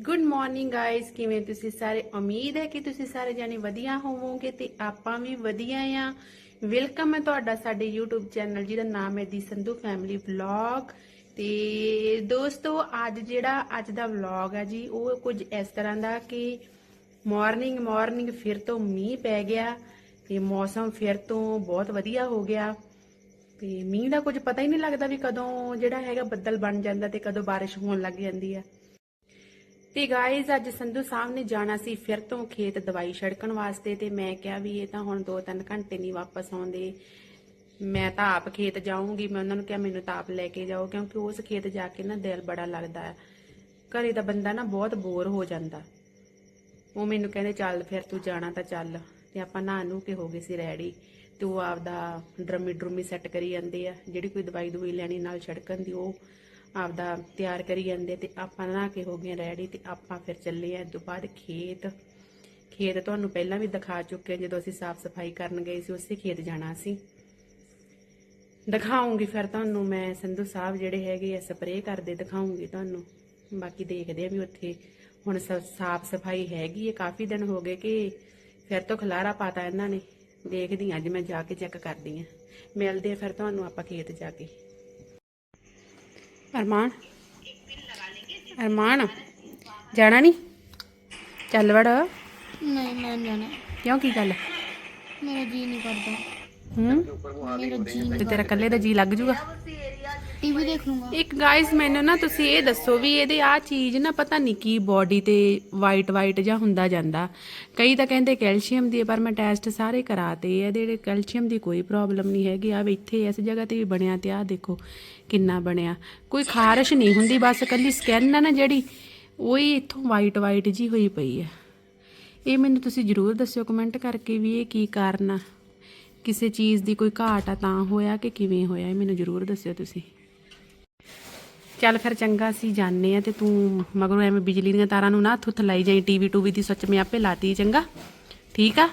Good morning guys ਕਿਵੇਂ ਤੁਸੀਂ ਸਾਰੇ? ਉਮੀਦ ਹੈ ਕਿ ਤੁਸੀਂ ਸਾਰੇ ਜਾਣੇ ਵਧੀਆ ਹੋਵੋਗੇ ਤੇ ਆਪਾਂ ਵੀ ਵਧੀਆ ਆ। ਵੈਲਕਮ ਹੈ ਤੁਹਾਡਾ ਸਾਡੇ YouTube ਚੈਨਲ ਜਿਹਦਾ ਨਾਮ ਹੈ ਦੀ ਸੰਧੂ ਫੈਮਿਲੀ ਵਲੌਗ ਤੇ ਦੋਸਤੋ, ਅੱਜ ਜਿਹੜਾ ਅੱਜ ਦਾ ਵਲੌਗ ਹੈ ਜੀ, ਉਹ ਕੁਝ ਇਸ ਤਰ੍ਹਾਂ ਦਾ ਕਿ ਮਾਰਨਿੰਗ ਮਾਰਨਿੰਗ ਫਿਰ ਤੋਂ ਮੀਂਹ ਪੈ ਗਿਆ ਤੇ ਮੌਸਮ ਫਿਰ ਤੋਂ ਬਹੁਤ ਵਧੀਆ ਹੋ ਗਿਆ। ਤੇ ਮੀਂਹ ਦਾ ਕੁਝ ਪਤਾ ਹੀ ਨਹੀਂ ਲੱਗਦਾ ਵੀ ਕਦੋਂ ਜਿਹੜਾ ਹੈਗਾ ਬੱਦਲ ਬਣ ਜਾਂਦਾ ਤੇ ਕਦੋਂ ਬਾਰਿਸ਼ ਹੋਣ ਲੱਗ ਜਾਂਦੀ ਆ। ਤੇ ਗਾਇਜ਼ ਅੱਜ ਸੰਧੂ ਸਾਹਿਬ ਨੇ ਜਾਣਾ ਸੀ ਫਿਰ ਤੋਂ ਖੇਤ ਦਵਾਈ ਛੜਕਣ ਵਾਸਤੇ ਤੇ ਮੈਂ ਕਿਹਾ ਵੀ ਇਹ ਤਾਂ ਹੁਣ 2-3 ਘੰਟੇ ਨਹੀਂ ਵਾਪਸ ਆਉਂਦੇ। ਮੈਂ ਤਾਂ ਆਪ ਖੇਤ ਜਾਊਂਗੀ, ਮੈਂ ਉਹਨਾਂ ਨੂੰ ਕਿਹਾ ਮੈਨੂੰ ਤਾਂ ਆਪ ਲੈ ਕੇ ਜਾਓ ਕਿਉਂਕਿ ਉਸ ਖੇਤ ਜਾ ਕੇ ਨਾ ਦਿਲ ਬੜਾ ਲੱਗਦਾ ਹੈ। ਘਰੇ ਦਾ ਬੰਦਾ ਨਾ ਬਹੁਤ ਬੋਰ ਹੋ ਜਾਂਦਾ। ਉਹ ਮੈਨੂੰ ਕਹਿੰਦੇ, ਚੱਲ ਫਿਰ ਤੂੰ ਜਾਣਾ ਤਾਂ ਚੱਲ ਤੇ ਆਪਾਂ ਨਹਾ ਨੂੰ ਕੇ ਹੋ ਗਏ ਸੀ ਰੈਡੀ। ਤੇ ਉਹ ਆਪਦਾ ਡਰਮੀ ਡਰਮੀ ਸੈੱਟ ਕਰੀ ਜਾਂਦੇ ਆ। ਜਿਹੜੀ ਕੋਈ ਦਵਾਈ ਦਵਾਈ ਲੈਣੀ ਨਾਲ ਛੜਕਣ ਦੀ, ਉਹ ਆਪਦਾ ਤਿਆਰ ਕਰੀ ਜਾਂਦੇ ਤੇ ਆਪਾਂ ਨਹਾ ਕੇ ਹੋ ਗਏ ਰੈਡੀ ਤੇ ਆਪਾਂ ਫਿਰ ਚੱਲੇ ਆ। ਤੋਂ ਬਾਅਦ ਖੇਤ। ਖੇਤ ਤੁਹਾਨੂੰ ਪਹਿਲਾਂ ਵੀ ਦਿਖਾ ਚੁੱਕੇ ਹਾਂ, ਜਦੋਂ ਅਸੀਂ ਸਾਫ਼ ਸਫ਼ਾਈ ਕਰਨ ਗਏ ਸੀ, ਉਸੇ ਖੇਤ ਜਾਣਾ ਸੀ। ਦਿਖਾਉਂਗੀ ਫਿਰ ਤੁਹਾਨੂੰ ਮੈਂ, ਸੰਧੂ ਸਾਹਿਬ ਜਿਹੜੇ ਹੈਗੇ ਆ ਸਪਰੇਅ ਕਰਦੇ ਦਿਖਾਉਂਗੀ ਤੁਹਾਨੂੰ। ਬਾਕੀ ਦੇਖਦੇ ਆ ਵੀ ਉੱਥੇ ਹੁਣ ਸਾਫ਼ ਸਫ਼ਾਈ ਹੈਗੀ ਹੈ ਕਾਫੀ ਦਿਨ ਹੋ ਗਏ ਕਿ ਫਿਰ ਤੋਂ ਖਲਾਰਾ ਪਾਤਾ ਇਹਨਾਂ ਨੇ। ਦੇਖਦੀ ਹਾਂ ਅੱਜ ਮੈਂ ਜਾ ਕੇ ਚੈੱਕ ਕਰਦੀ ਆ। ਮਿਲਦੇ ਆ ਫਿਰ ਤੁਹਾਨੂੰ ਆਪਾਂ ਖੇਤ ਜਾ ਕੇ। ਅਰਮਾਨ? ਅਰਮਾਨ ਜਾਣਾ ਨਹੀਂ? ਚੱਲ ਵੜ। ਨਹੀਂ ਮੈਂ ਜਾਣਾ। ਕਿਉਂ ਕੀ ਗੱਲ? ਮੇਰਾ ਜੀ ਨਹੀਂ ਕਰਦਾ। ਹੂੰ? ਮੇਰਾ ਜੀ ਨਹੀਂ ਤੇ ਤੇਰਾ ਇਕੱਲੇ ਦਾ ਜੀ ਲੱਗ ਜੂਗਾ? ਟੀਵੀ ਦੇਖ ਲੂੰਗਾ। ਇੱਕ ਗਾਇਸ ਮੈਨੂੰ ਨਾ ਤੁਸੀਂ ਇਹ ਦੱਸੋ ਵੀ ਇਹਦੇ ਆ ਚੀਜ਼ ਨਾ ਪਤਾ ਨਹੀਂ ਕੀ ਬਾਡੀ ਤੇ ਵਾਈਟ ਵਾਈਟ ਜਾਂ ਹੁੰਦਾ ਜਾਂਦਾ। ਕਈ ਤਾਂ ਕਹਿੰਦੇ ਕੈਲਸ਼ੀਅਮ ਦੀ ਹੈ, ਪਰ ਮੈਂ ਟੈਸਟ ਸਾਰੇ ਕਰਾਤੇ। ਇਹਦੇ ਜਿਹੜੇ ਕੈਲਸ਼ੀਅਮ ਦੀ ਕੋਈ ਪ੍ਰੋਬਲਮ ਨਹੀਂ ਹੈਗੀ। ਆ ਵੀ ਇੱਥੇ ਇਸ ਜਗ੍ਹਾ ਤੇ ਵੀ ਬਣਿਆ ਤੇ ਆ ਦੇਖੋ ਕਿੰਨਾ ਬਣਿਆ। ਕੋਈ ਖਾਰਸ਼ ਨਹੀਂ ਹੁੰਦੀ ਬਸ ਕੱਲੀ ਸਕਿਨ ਆ ਨਾ ਜਿਹੜੀ ਉਹ ਹੀ ਇੱਥੋਂ ਵਾਈਟ ਵਾਈਟ ਜੀ ਹੋਈ ਪਈ ਹੈ ਇਹ ਮੈਨੂੰ ਤੁਸੀਂ ਜਰੂਰ ਦੱਸਿਓ ਕਮੈਂਟ ਕਰਕੇ ਵੀ ਇਹ ਕੀ ਕਾਰਨ ਆ। ਕਿਸੇ ਚੀਜ਼ ਦੀ ਕੋਈ ਘਾਟ ਆ ਤਾਂ ਹੋਇਆ ਕਿ ਕਿਵੇਂ ਹੋਇਆ ਇਹ ਮੈਨੂੰ ਜਰੂਰ ਦੱਸਿਓ ਤੁਸੀਂ। ਚੱਲ ਫਿਰ ਚੰਗਾ ਸੀ ਜਾਣੇ ਆ ਤੇ ਤੂੰ ਮਗਰੋਂ ਐਵੇਂ ਬਿਜਲੀ ਦੀਆਂ ਤਾਰਾਂ ਨੂੰ ਨਾ ਹੱਥ ਹੁੱਥ ਲਾਈ ਜਾਈ ਟੀਵੀ ਟੂਵੀ ਦੀ ਸੁੱਚ ਮੈਂ ਆਪੇ ਲਾਤੀ ਚੰਗਾ? ਠੀਕ ਆ?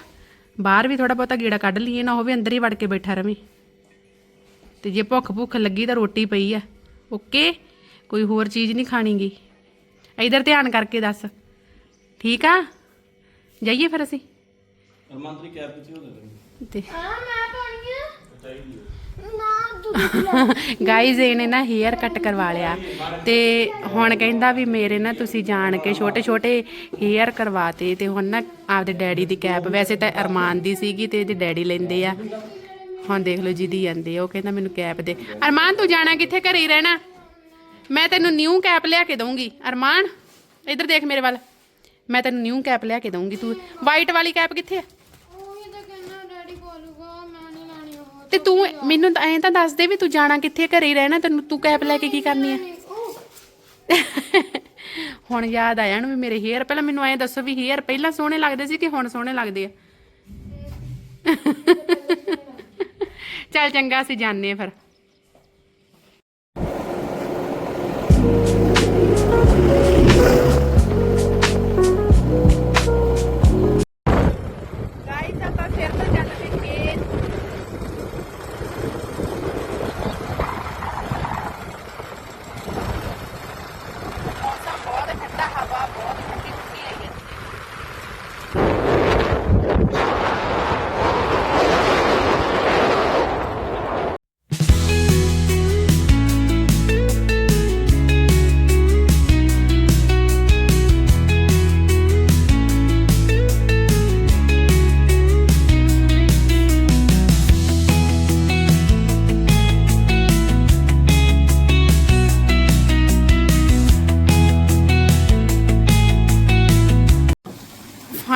ਬਾਹਰ ਵੀ ਥੋੜਾ ਬਹੁਤਾ ਗੇੜਾ ਕੱਢ ਲਈਏ ਨਾ ਹੋਵੇ ਅੰਦਰ ਹੀ ਵੜ ਕੇ ਬੈਠਾ ਰਵੇਂ। ਤੇ ਜੇ ਭੁੱਖ ਭੁੱਖ ਲੱਗੀ ਤਾਂ ਰੋਟੀ ਪਈ ਆ। ਓਕੇ? ਕੋਈ ਹੋਰ ਚੀਜ਼ ਨਹੀਂ ਖਾਣੀਗੀ। ਇਧਰ ਧਿਆਨ ਕਰਕੇ ਦੱਸ। ਠੀਕ ਆ? ਜਾਈਏ ਫਿਰ ਅਸੀਂ। ਅਰਮਾਨ ਦੀ ਕੈਬ ਕਿੱਥੇ ਹੋ ਗਈ? ਤੇ ਹਾਂ ਮੈਂ ਪਾਣੀ ਆ ਗਾਈਜ਼ ਇਹਨੇ ਨਾ ਹੇਅਰ ਕੱਟ ਕਰਵਾ ਲਿਆ। ਤੇ ਹੁਣ ਕਹਿੰਦਾ ਵੀ ਮੇਰੇ ਨਾ ਤੁਸੀਂ ਜਾਣ ਕੇ ਛੋਟੇ ਛੋਟੇ ਹੇਅਰ ਕਰਵਾਤੇ ਤੇ ਹੁਣ ਨਾ ਆਪਦੇ ਡੈਡੀ ਦੀ ਕੈਪ ਵੈਸੇ ਤਾਂ ਅਰਮਾਨ ਦੀ ਸੀਗੀ ਤੇ ਇਹਦੇ ਡੈਡੀ ਲੈਂਦੇ ਆ। ਹੁਣ ਦੇਖ ਲਓ ਜਿਹਦੀ ਜਾਂਦੇ ਆ, ਉਹ ਕਹਿੰਦਾ ਮੈਨੂੰ ਕੈਪ ਦੇ। ਅਰਮਾਨ, ਤੂੰ ਜਾਣਾ ਕਿੱਥੇ? ਘਰੇ ਹੀ ਰਹਿਣਾ। ਮੈਂ ਤੈਨੂੰ ਨਿਊ ਕੈਪ ਲਿਆ ਕੇ ਦਊਂਗੀ। ਅਰਮਾਨ, ਇੱਧਰ ਦੇਖ ਮੇਰੇ ਵੱਲ। ਮੈਂ ਤੈਨੂੰ ਨਿਊ ਕੈਪ ਲਿਆ ਕੇ ਦਊਂਗੀ। ਤੂੰ ਵਾਈਟ ਵਾਲੀ ਕੈਪ ਕਿੱਥੇ ਆ ਉਹੀ ਤਾਂ ਕਹਿੰਦਾ ਡੈਡੀ ਬੋਲੂਗਾ ਮੈਂ ਨਹੀਂ ਲੈਣੀ ਉਹ ਤੇ ਤੂੰ ਮੈਨੂੰ ਤਾਂ ਐਂ ਤਾਂ ਦੱਸ ਦੇ ਵੀ ਤੂੰ ਜਾਣਾ ਕਿੱਥੇ ਘਰੇ ਹੀ ਰਹਿਣਾ, ਤੈਨੂੰ ਤੂੰ ਕੈਪ ਲੈ ਕੇ ਕੀ ਕਰਨੀ ਆ? ਹੁਣ ਯਾਦ ਆਇਆ ਨੂੰ ਵੀ ਮੇਰੇ ਹੇਅਰ, ਪਹਿਲਾਂ ਮੈਨੂੰ ਐਂ ਦੱਸੋ ਵੀ ਹੇਅਰ ਪਹਿਲਾਂ ਸੋਹਣੇ ਲੱਗਦੇ ਸੀ ਕਿ ਹੁਣ ਸੋਹਣੇ ਲੱਗਦੇ ਆ? ਚੱਲ ਚੰਗਾ, ਅਸੀਂ ਜਾਣੇ ਆ ਫਿਰ।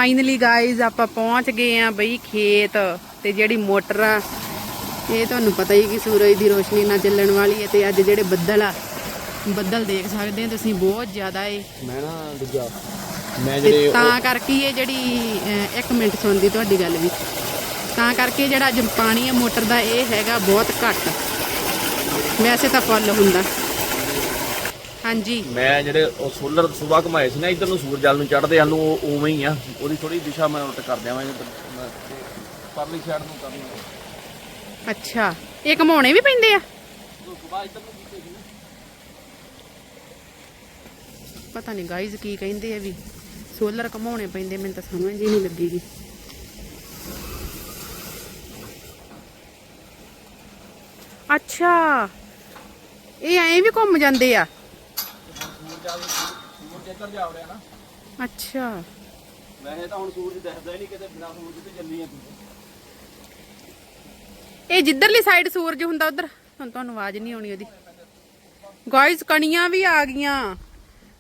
ਫਾਈਨਲੀ ਗਾਇਜ਼ ਆਪਾਂ ਪਹੁੰਚ ਗਏ ਆ ਬਈ ਖੇਤ ਤੇ ਜਿਹੜੀ ਮੋਟਰ ਆ ਇਹ ਤੁਹਾਨੂੰ ਪਤਾ ਹੀ ਕਿ ਸੂਰਜ ਦੀ ਰੋਸ਼ਨੀ ਨਾਲ ਚੱਲਣ ਵਾਲੀ ਹੈ ਤੇ ਅੱਜ ਜਿਹੜੇ ਬੱਦਲ ਆ ਬੱਦਲ ਦੇਖ ਸਕਦੇ ਆ ਤੁਸੀਂ ਬਹੁਤ ਜ਼ਿਆਦਾ ਏ। ਮੈਂ ਨਾ ਦੂਜਾ ਮੈਂ ਜਿਹੜੇ ਤਾਂ ਕਰਕੇ ਇਹ ਜਿਹੜੀ ਅਹ, ਇੱਕ ਮਿੰਟ ਸੁਣਦੀ ਤੁਹਾਡੀ ਗੱਲ ਵੀ। ਤਾਂ ਕਰਕੇ ਜਿਹੜਾ ਅੱਜ ਪਾਣੀ ਹੈ ਮੋਟਰ ਦਾ ਇਹ ਹੈਗਾ ਬਹੁਤ ਘੱਟ। ਵੈਸੇ ਤਾਂ ਫੁੱਲ ਹੁੰਦਾ। ਹਾਂਜੀ। ਮੈਂ ਜਿਹੜੇ ਉਹ ਸੋਲਰ ਸੁਬਾ ਘਮਾਏ ਸੀ ਨਾ ਇਧਰ ਨੂੰ ਸੂਰਜ ਜਲ ਨੂੰ ਚੜਦੇ ਹਨ ਉਹ ਉਵੇਂ ਹੀ ਆ। ਉਹਦੀ ਥੋੜੀ ਦਿਸ਼ਾ ਮੈਂ ਉਲਟ ਕਰ ਦਿਆਂਗਾ ਪਰਲੀ ਸਾਈਡ ਨੂੰ ਕਰਨਾ ਅੱਛਾ ਇਹ ਘਮਾਉਣੇ ਵੀ ਪੈਂਦੇ ਆ? ਪਤਾ ਨਹੀਂ ਗਾਈਜ਼ ਕੀ ਕਹਿੰਦੇ ਆ ਵੀ ਸੋਲਰ ਘਮਾਉਣੇ ਪੈਂਦੇ ਮੈਨੂੰ ਤਾਂ ਸਮਝ ਹੀ ਨਹੀਂ ਲੱਗੀਗੀ। ਅੱਛਾ ਇਹ ਐਂ ਵੀ ਘੁੰਮ ਜਾਂਦੇ ਆ? ਸੂਰਜ ਇੱਧਰ ਜਾ ਵੜਿਆ ਨਾ। ਅੱਛਾ। ਵੈਸੇ ਤਾਂ ਹੁਣ ਸੂਰਜ ਦਿਖਦਾ ਹੀ ਨਹੀਂ ਕਿਤੇ ਬਿਨਾਂ ਸੂਰਜ ਤੇ ਚੱਲੀ ਆ ਤੂੰ। ਇਹ ਜਿੱਧਰਲੀ ਸਾਈਡ ਸੂਰਜ ਹੁੰਦਾ ਉਧਰ। ਹੁਣ ਤੁਹਾਨੂੰ ਆਵਾਜ਼ ਨਹੀਂ ਆਉਣੀ ਉਹਦੀ। ਗਾਇਸ ਕਣੀਆਂ ਵੀ ਆ ਗਈਆਂ।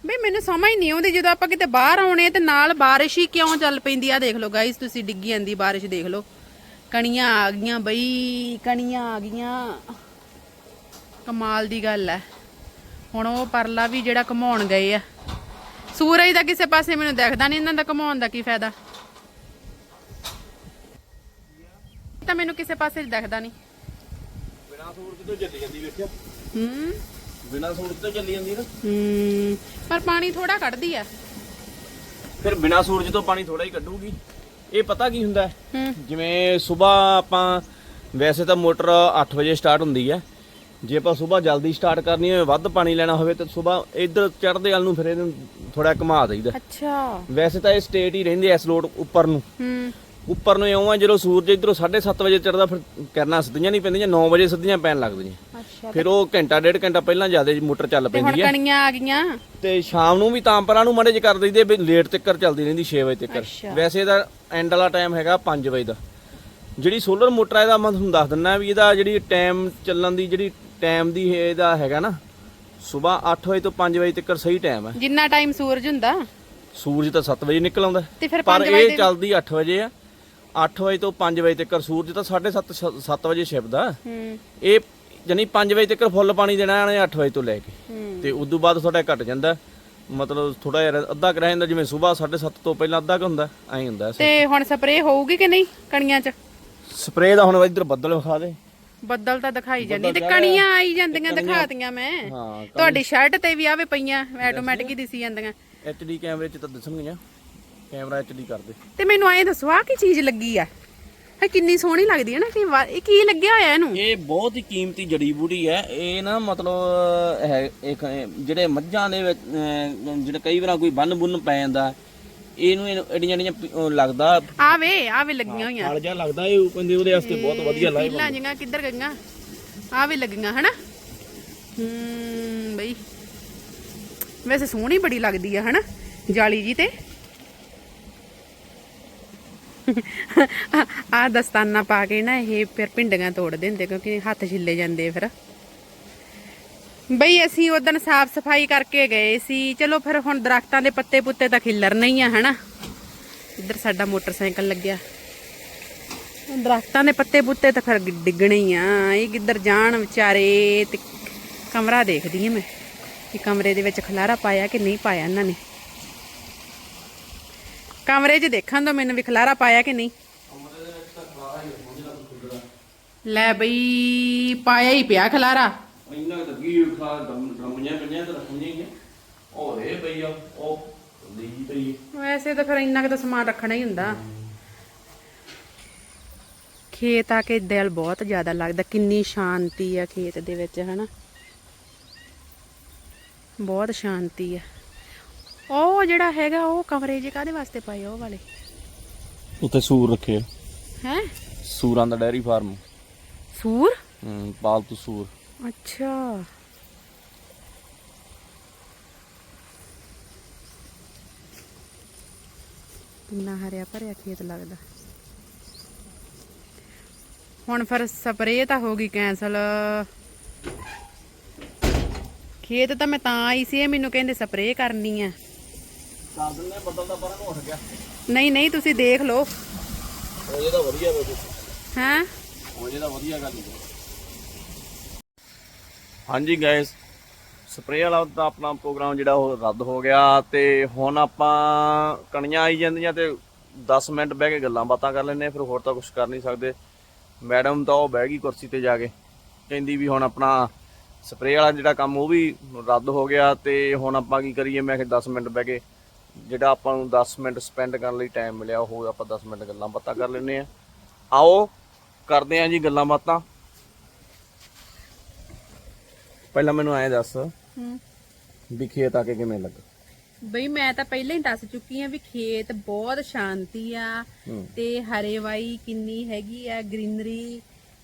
ਬਈ ਮੈਨੂੰ ਸਮਝ ਨਹੀਂ ਆਉਂਦੀ ਜਦੋਂ ਆਪਾਂ ਕਿਤੇ ਬਾਹਰ ਆਉਣੇ ਤੇ ਨਾਲ ਬਾਰਿਸ਼ ਹੀ ਕਿਉਂ ਚੱਲ ਪੈਂਦੀ ਆ ਦੇਖ ਲਓ ਗਾਇਸ ਤੁਸੀਂ ਡਿੱਗੀ ਜਾਂਦੀ ਬਾਰਿਸ਼ ਦੇਖ ਲਓ। ਕਣੀਆਂ ਆ ਗਈਆਂ ਬਈ ਕਣੀਆਂ ਆ ਗਈਆਂ। ਕਮਾਲ ਦੀ ਗੱਲ ਹੈ। ਹੁਣ ਉਹ ਪਰਲਾ ਵੀ ਜਿਹੜਾ ਘਮਾਉਣ ਗਏ ਆ। ਸੂਰਜ ਦਾ ਕਿਸੇ ਪਾਸੇ ਮੈਨੂੰ ਦਿਖਦਾ ਨਹੀਂ ਇਹਨਾਂ ਦਾ ਘਮਾਉਣ ਦਾ ਕੀ ਫਾਇਦਾ? ਤਾਂ ਮੈਨੂੰ ਕਿਸੇ ਪਾਸੇ ਦਿਖਦਾ ਨਹੀਂ ਬਿਨਾਂ ਸੂਰਜ ਤੋਂ ਚੱਲੀ ਜਾਂਦੀ ਵੇਖਿਆ? ਹੂੰ। ਬਿਨਾਂ ਸੂਰਜ ਤੋਂ ਚੱਲੀ ਜਾਂਦੀ ਨਾ। ਹੂੰ ਪਰ ਪਾਣੀ ਥੋੜਾ ਕੱਢਦੀ ਆ। ਫਿਰ ਬਿਨਾਂ ਸੂਰਜ ਤੋਂ ਪਾਣੀ ਥੋੜਾ ਹੀ ਕੱਢੂਗੀ। ਇਹ ਪਤਾ ਕੀ ਹੁੰਦਾ ਜਿਵੇਂ ਸਵੇਰ ਆਪਾਂ ਵੈਸੇ ਤਾਂ ਮੋਟਰ 8 ਵਜੇ ਸਟਾਰਟ ਹੁੰਦੀ ਹੈ। ਜੇ ਆਪਾਂ ਸਵੇਰ ਜਲਦੀ ਸਟਾਰਟ ਕਰਨੀ ਹੋਵੇ ਵੱਧ ਪਾਣੀ ਲੈਣਾ ਹੋਵੇ ਤਾਂ ਸਵੇਰ ਇੱਧਰ ਚੜ੍ਹਦੇ ਵੱਲ ਨੂੰ ਫਿਰ ਇਹਨੂੰ ਥੋੜਾ ਘੁਮਾ ਦਈਦਾ। ਅੱਛਾ। ਵੈਸੇ ਤਾਂ ਇਹ ਸਟੇਟ ਹੀ ਰਹਿੰਦੀ ਐ ਇਸ ਲੋਡ ਉੱਪਰ ਨੂੰ। ਹੂੰ। ਉੱਪਰ ਨੂੰ ਇਉਂ ਆ ਜਦੋਂ ਸੂਰਜ ਇਧਰੋਂ 7:30 ਵਜੇ ਚੜਦਾ ਫਿਰ ਕਰਨਾ ਸਿੱਧੀਆਂ ਨਹੀਂ ਪੈਂਦੀਆਂ 9 ਵਜੇ ਸਿੱਧੀਆਂ ਪੈਣ ਲੱਗਦੀਆਂ ਅੱਛਾ। ਫਿਰ ਉਹ ਘੰਟਾ ਡੇਢ ਘੰਟਾ ਪਹਿਲਾਂ ਜ਼ਿਆਦਾ ਮੋਟਰ ਚੱਲ ਤੇ ਹੁਣ ਪੈਂਦੀ ਹੈ ਕਣੀਆਂ ਆ ਗਈਆਂ? ਤੇ ਸ਼ਾਮ ਨੂੰ ਵੀ ਤਾਂ ਪਰਾਂ ਨੂੰ ਮਾੜੇ ਜਿਹਾ ਕਰ ਦਈਦੇ ਵੀ ਲੇਟ ਤੱਕਰ ਚੱਲਦੀ ਰਹਿੰਦੀ 6 ਵਜੇ ਤੱਕਰ। ਅੱਛਾ। ਵੈਸੇ ਇਹਦਾ ਐਂਡ ਵਾਲਾ ਟਾਈਮ ਹੈਗਾ 5 ਵਜੇ ਦਾ। ਜਿਹੜੀ ਸੋਲਰ ਮੋਟਰ ਹੈ ਇਹਦਾ ਮੈਂ ਤੁਹਾਨੂੰ ਦੱਸ ਦਿੰਦਾ ਵੀ ਇਹਦਾ ਜਿਹੜੀ ਟਾਈਮ ਚੱਲਣ ਦੀ ਜਿਹੜੀ ਟਾਈਮ ਦੀ ਇਹ ਇਹਦਾ ਹੈਗਾ ਨਾ ਸਵੇਰ 8 ਵਜੇ ਤੋਂ 5 ਵਜੇ ਤੱਕਰ ਸਹੀ ਟਾਈਮ ਹੈ। ਜਿੰਨਾ ਟਾਈਮ ਸੂਰਜ ਹੁੰਦਾ। ਸੂਰਜ ਤਾਂ 7 ਵਜੇ ਨਿਕਲ ਆਉਂਦਾ। ਤੇ ਫਿਰ ਪਰ 5 ਵਜੇ ਇਹ ਚੱਲਦੀ 8 ਵਜੇ ਆ। 8 ਵਜੇ ਤੋਂ 5 ਵਜੇ ਤੱਕ ਸੂਰਜ ਤਾਂ 7:30 7 ਵਜੇ ਛਿਪਦਾ। ਹੂੰ। ਇਹ ਜਾਨੀ 5 ਵਜੇ ਤੱਕ ਫੁੱਲ ਪਾਣੀ ਦੇਣਾ ਇਹਨੇ 8 ਵਜੇ ਤੋਂ ਲੈ ਕੇ। ਤੇ ਉਦੋਂ ਬਾਅਦ ਥੋੜਾ ਘਟ ਜਾਂਦਾ। ਮਤਲਬ ਥੋੜਾ ਜਿਹਾ ਅੱਧਾ ਰਹਿ ਜਾਂਦਾ ਜਿਵੇਂ ਸਵੇਰ 7:30 ਤੋਂ ਪਹਿਲਾਂ ਅੱਧਾ ਕੁ ਹੁੰਦਾ ਐਂ ਹੁੰਦਾ ਤੇ ਹੁਣ ਸਪਰੇਅ ਹੋਊਗੀ ਕਿ ਨਹੀਂ ਕਣੀਆਂ 'ਚ? ਸਪਰੇਅ ਦਾ ਹੁਣ ਇੱਧਰ ਬੱਦਲ ਵਿਖਾ ਦੇ। ਬੱਦਲ ਤਾਂ ਦਿਖਾਈ ਜਾਂਦੀ ਤੇ ਕਣੀਆਂ ਆਈ ਜਾਂਦੀਆਂ ਦਿਖਾਤੀਆਂ ਮੈਂ। ਹਾਂ ਤੁਹਾਡੀ ਸ਼ਰਟ ਤੇ ਵੀ ਆਵੇ ਪਈਆਂ ਆਟੋਮੈਟਿਕ ਹੀ ਦਿਸੀ ਜਾਂਦੀਆਂ। ਐਚਡੀ ਕੈਮਰੇ 'ਚ ਤਾਂ ਦਿਸਣਗੀਆਂ। ਕੈਮਰਾ ਐਚਡੀ ਕਰ ਦੇ ਤੇ ਮੈਨੂੰ ਐਂ ਦੱਸੋ ਆ ਕੀ ਚੀਜ਼ ਲੱਗੀ ਆ? ਇਹ ਕਿੰਨੀ ਸੋਹਣੀ ਲੱਗਦੀ ਹੈ ਨਾ ਕਿ ਇਹ ਕੀ ਲੱਗਿਆ ਹੋਇਆ ਇਹਨੂੰ? ਇਹ ਬਹੁਤ ਹੀ ਕੀਮਤੀ ਜੜੀ ਬੂਟੀ ਹੈ। ਇਹ ਨਾ ਮਤਲਬ ਹੈ ਇੱਕ ਜਿਹੜੇ ਮੱਝਾਂ ਦੇ ਵਿੱਚ ਜਿਹੜੇ ਕਈ ਵਾਰ ਕੋਈ ਬੰਨ ਬੁੰਨ ਪੈ ਜਾਂਦਾ ਇਹਨੂੰ ਐਡੀਆਂ ਐਡੀਆਂ ਪ- ਉਹ ਲੱਗਦਾ। ਆਵੇ ਆਵੇ ਲੱਗੀਆਂ ਹੋਈਆਂ। ਫਲ ਜਿਹਾ ਲੱਗਦਾ ਇਹ ਕਹਿੰਦੇ ਉਹਦੇ ਵਾਸਤੇ ਬਹੁਤ ਵਧੀਆ ਲਾਏ ਪੀਲਾਂ ਜਿਹੀਆਂ ਕਿੱਧਰ ਗਈਆਂ? ਆ ਵੀ ਲੱਗੀਆਂ ਹਨਾ? ਹੂੰ ਬਈ। ਵੈਸੇ ਸੋਹਣੀ ਬੜੀ ਲੱਗਦੀ ਆ ਹਨਾ? ਜਾਲੀ ਜੀ ਤੇ। ਆ ਦਸਤਾਨਾ ਪਾ ਕੇ ਨਾ ਇਹ ਫਿਰ ਪਿੰਡੀਆਂ ਤੋੜ ਦਿੰਦੇ ਕਿਉਂਕਿ ਹੱਥ ਛਿੱਲੇ ਜਾਂਦੇ ਫਿਰ। ਬਈ ਅਸੀਂ ਉਦੋਂ ਸਾਫ਼ ਸਫ਼ਾਈ ਕਰਕੇ ਗਏ ਸੀ। ਚਲੋ ਫਿਰ ਹੁਣ ਦਰਖਤਾਂ ਦੇ ਪੱਤੇ ਪੁੱਤੇ ਤਾਂ ਖਿੱਲਰ ਨਹੀਂ ਆ ਹਨਾ? ਇੱਧਰ ਸਾਡਾ ਮੋਟਰਸਾਈਕਲ ਲੱਗਿਆ। ਦਰਖਤਾਂ ਦੇ ਪੱਤੇ ਪੁੱਤੇ ਤਾਂ ਫਿਰ ਡਿੱਗਣੇ ਹੀ ਆ। ਇਹ ਕਿੱਧਰ ਜਾਣ ਵਿਚਾਰੇ ਤੇ ਕਮਰਾ ਦੇਖਦੀ ਆ ਮੈਂ ਕਿ ਕਮਰੇ ਦੇ ਵਿੱਚ ਖਲਾਰਾ ਪਾਇਆ ਕਿ ਨਹੀਂ ਪਾਇਆ ਇਹਨਾਂ ਨੇ। ਕਮਰੇ 'ਚ ਦੇਖਣ ਤੋਂ ਮੈਨੂੰ ਵੀ ਖਲਾਰਾ ਪਾਇਆ ਕਿ ਨਹੀਂ? ਲੈ ਬਈ ਪਾਇਆ ਹੀ ਪਿਆ ਖਲਾਰਾ। ਇੰਨਾ ਤਾਂ ਕੀ ਖਾ ਡਰਮੀਆਂ ਪਈਆਂ ਤੇ ਰੱਖਣੀਆਂ ਹੀ ਉਹ ਰੇ ਪਈ ਆ ਉਹ ਦੀ ਪਈ ਵੈਸੇ ਤਾਂ ਫਿਰ ਇੰਨਾ ਕੁ ਤਾਂ ਸਮਾਨ ਰੱਖਣਾ ਹੀ ਹੁੰਦਾ। ਖੇਤ ਆ ਕੇ ਦਿਲ ਬਹੁਤ ਜ਼ਿਆਦਾ ਲੱਗਦਾ ਕਿੰਨੀ ਸ਼ਾਂਤੀ ਆ ਖੇਤ ਦੇ ਵਿੱਚ ਹਨਾ। ਬਹੁਤ ਸ਼ਾਂਤੀ ਆ। ਉਹ ਜਿਹੜਾ ਹੈਗਾ ਉਹ ਕਮਰੇ ਜੇ ਕਾਦੇ ਵਾਸਤੇ ਪਾਏ ਆ ਉਹ ਵਾਲੇ? ਉੱਥੇ ਸੂਰ ਰੱਖੇ ਹੈ? ਸੂਰਾਂ ਦਾ ਡੈਰੀ ਫਾਰਮ। ਸੂਰ? ਹੂੰ ਪਾਲਤੂ ਸੂਰ। ਅੱਛਾ। ਕਿੰਨਾ ਹਰਿਆ ਭਰਿਆ ਖੇਤ ਲੱਗਦਾ। ਹੁਣ ਫਿਰ ਸਪਰੇਅ ਤਾਂ ਹੋ ਗਈ ਕੈਂਸਲ। ਖੇਤ ਤਾਂ ਮੈਂ ਤਾਂ ਆਈ ਸੀ ਇਹ ਮੈਨੂੰ ਕਹਿੰਦੇ ਸਪਰੇਅ ਕਰਨੀ ਆ। ਕਰ ਦਿੰਦੇ ਬੱਦਲ ਦਾ ਪਰਾਂ ਨੂੰ ਉੱਠ ਗਿਆ। ਨਹੀਂ ਨਹੀਂ ਤੁਸੀਂ ਦੇਖ ਲਓ। ਉਹ ਇਹਦਾ ਵਧੀਆ ਵੇ ਹੈਂ? ਉਹ ਇਹਦਾ ਵਧੀਆ ਗੱਲ ਹੈ ਹਾਂਜੀ ਗਾਇਸ ਸਪਰੇਅ ਵਾਲਾ ਤਾਂ ਆਪਣਾ ਪ੍ਰੋਗਰਾਮ ਜਿਹੜਾ ਉਹ ਰੱਦ ਹੋ ਗਿਆ ਤੇ ਹੁਣ ਆਪਾਂ ਕਣੀਆਂ ਆਈ ਜਾਂਦੀਆਂ ਤੇ 10 ਮਿੰਟ ਬਹਿ ਕੇ ਗੱਲਾਂ ਬਾਤਾਂ ਕਰ ਲੈਂਦੇ ਹਾਂ, ਫਿਰ ਹੋਰ ਤਾਂ ਕੁਝ ਕਰ ਨਹੀਂ ਸਕਦੇ। ਮੈਡਮ ਤਾਂ ਉਹ ਬਹਿ ਗਈ ਕੁਰਸੀ ਤੇ ਜਾ ਕੇ ਕਹਿੰਦੀ ਵੀ ਹੁਣ ਆਪਣਾ ਸਪਰੇਅ ਵਾਲਾ ਜਿਹੜਾ ਕੰਮ ਉਹ ਵੀ ਰੱਦ ਹੋ ਗਿਆ ਤੇ ਹੁਣ ਆਪਾਂ ਕੀ ਕਰੀਏ ਮੈਂ ਕਿ 10 ਮਿੰਟ ਬਹਿ ਕੇ ਜਿਹੜਾ ਆਪਾਂ ਨੂੰ 10 ਮਿੰਟ ਸਪੈਂਡ ਕਰਨ ਲਈ ਟਾਈਮ ਮਿਲਿਆ ਉਹ ਆਪਾਂ 10 ਮਿੰਟ ਗੱਲਾਂ ਬਾਤਾਂ ਕਰ ਲੈਂਦੇ ਆ ਆਓ ਕਰਦੇ ਆਂ ਜੀ ਗੱਲਾਂ ਬਾਤਾਂ। ਪਹਿਲਾਂ ਮੈਨੂੰ ਐਂ ਦੱਸ ਹੂੰ। ਵੀ ਖੇਤ ਆ ਕੇ ਕਿਵੇਂ ਲੱਗਾ? ਬਈ ਮੈਂ ਤਾਂ ਪਹਿਲਾਂ ਹੀ ਦੱਸ ਚੁੱਕੀ ਆ ਵੀ ਖੇਤ ਬਹੁਤ ਸ਼ਾਂਤੀ ਆ ਹੂੰ। ਤੇ ਹਰੇਵਾਈ ਕਿੰਨੀ ਹੈਗੀ ਆ ਗ੍ਰੀਨਰੀ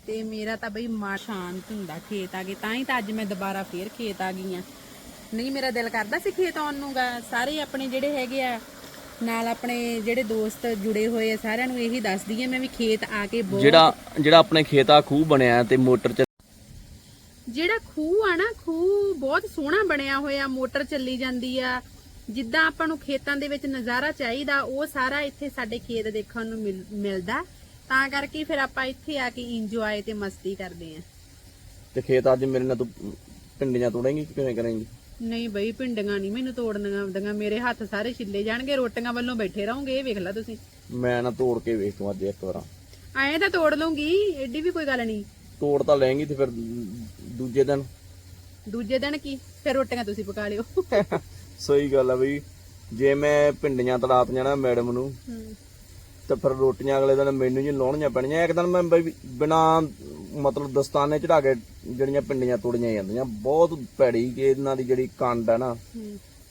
ਤੇ ਮੇਰਾ ਤਾਂ ਬਈ ਮਾ ਸ਼ਾਂਤ ਹੁੰਦਾ ਖੇਤ ਆ ਕੇ। ਤਾਂ ਹੀ ਤਾਂ ਅੱਜ ਮੈਂ ਦੁਬਾਰਾ ਫੇਰ ਖੇਤ ਆ ਗਈ ਆ। ਨਹੀਂ ਮੇਰਾ ਦਿਲ ਕਰਦਾ ਸੀ ਖੇਤ ਆਉਣ ਨੂੰ ਗਾ। ਸਾਰੇ ਆਪਣੇ ਜਿਹੜੇ ਹੈਗੇ ਆ ਨਾਲ ਆਪਣੇ ਜਿਹੜੇ ਦੋਸਤ ਜੁੜੇ ਹੋਏ ਆ ਸਾਰਿਆਂ ਨੂੰ ਇਹੀ ਦੱਸਦੀ ਆ ਮੈਂ ਵੀ ਖੇਤ ਆ ਕੇ ਬਹੁਤ ਜਿਹੜਾ ਜਿਹੜਾ ਆਪਣੇ ਖੇਤਾ ਖੂਹ ਬਣਿਆ ਤੇ ਮੋਟਰ ਚ ਜਿਹੜਾ ਖੂਹ ਆ ਨਾ ਖੂਹ ਬਹੁਤ ਸੋਹਣਾ ਬਣਿਆ ਹੋਇਆ ਮੋਟਰ ਚੱਲੀ ਜਾਂਦੀ ਆ। ਜਿੱਦਾਂ ਆਪਾਂ ਨੂੰ ਖੇਤਾਂ ਦੇ ਵਿੱਚ ਨਜ਼ਾਰਾ ਚਾਹੀਦਾ ਉਹ ਸਾਰਾ ਇੱਥੇ ਸਾਡੇ ਖੇਤ ਦੇਖਣ ਨੂੰ ਮਿਲ- ਮਿਲਦਾ। ਤਾਂ ਕਰਕੇ ਫਿਰ ਆਪਾਂ ਇੱਥੇ ਆ ਕੇ ਇੰਜੋਏ ਤੇ ਮਸਤੀ ਕਰਦੇ ਆ। ਤੇ ਖੇਤ ਅੱਜ ਮੇਰੇ ਨਾਲ ਤੂੰ ਪਿੰਡੀਆਂ ਤੋੜੇਂਗੀ ਕਿ ਕਿਵੇਂ ਕਰੇਂਗੀ? ਨਹੀਂ ਬਈ ਪਿੰਡੀਆਂ ਨਹੀਂ ਮੈਨੂੰ ਤੋੜਨੀਆਂ ਆਉਂਦੀਆਂ। ਮੇਰੇ ਹੱਥ ਸਾਰੇ ਛਿੱਲੇ ਜਾਣਗੇ ਰੋਟੀਆਂ ਵੱਲੋਂ ਬੈਠੇ ਰਹੋਗੇ ਇਹ ਵੇਖ ਲੈ ਤੁਸੀਂ। ਮੈਂ ਨਾ ਤੋੜ ਕੇ ਵੇਖ ਤੂੰ ਅੱਜ ਇੱਕ ਵਾਰ। ਐਂ ਤਾਂ ਤੋੜ ਲੂੰਗੀ ਐਡੀ ਵੀ ਕੋਈ ਗੱਲ ਨਹੀਂ। ਤੋੜ ਤਾਂ ਲੈਂਗੀ ਤੇ ਫਿਰ ਦੂਜੇ ਦਿਨ। ਦੂਜੇ ਦਿਨ ਕੀ? ਫਿਰ ਰੋਟੀਆਂ ਤੁਸੀਂ ਪਕਾ ਲਿਓ। ਸਹੀ ਗੱਲ ਆ ਬਈ। ਜੇ ਮੈਂ ਪਿੰਡੀਆਂ ਤੜਾਤ ਜਾਣਾ ਮੈਡਮ ਨੂੰ। ਤੇ ਫਿਰ ਰੋਟੀਆਂ ਅਗਲੇ ਦਿਨ ਮੈਨੂੰ ਜੀ ਲਾਉਣੀਆਂ ਪੈਣੀਆਂ। ਇੱਕ ਦਿਨ ਮੈਂ ਬਈ ਬਿਨਾ ਮਤਲਬ ਦਸਤਾਨੇ ਚੜਾ ਕੇ ਜਿਹੜੀਆਂ ਪਿੰਡੀਆਂ ਤੋੜੀਆਂ ਜਾਂਦੀਆਂ ਬਹੁਤ ਭੈੜੀ ਕਿ ਇਹਨਾਂ ਦੀ ਜਿਹੜੀ ਕੰਡ ਹੈ ਨਾ।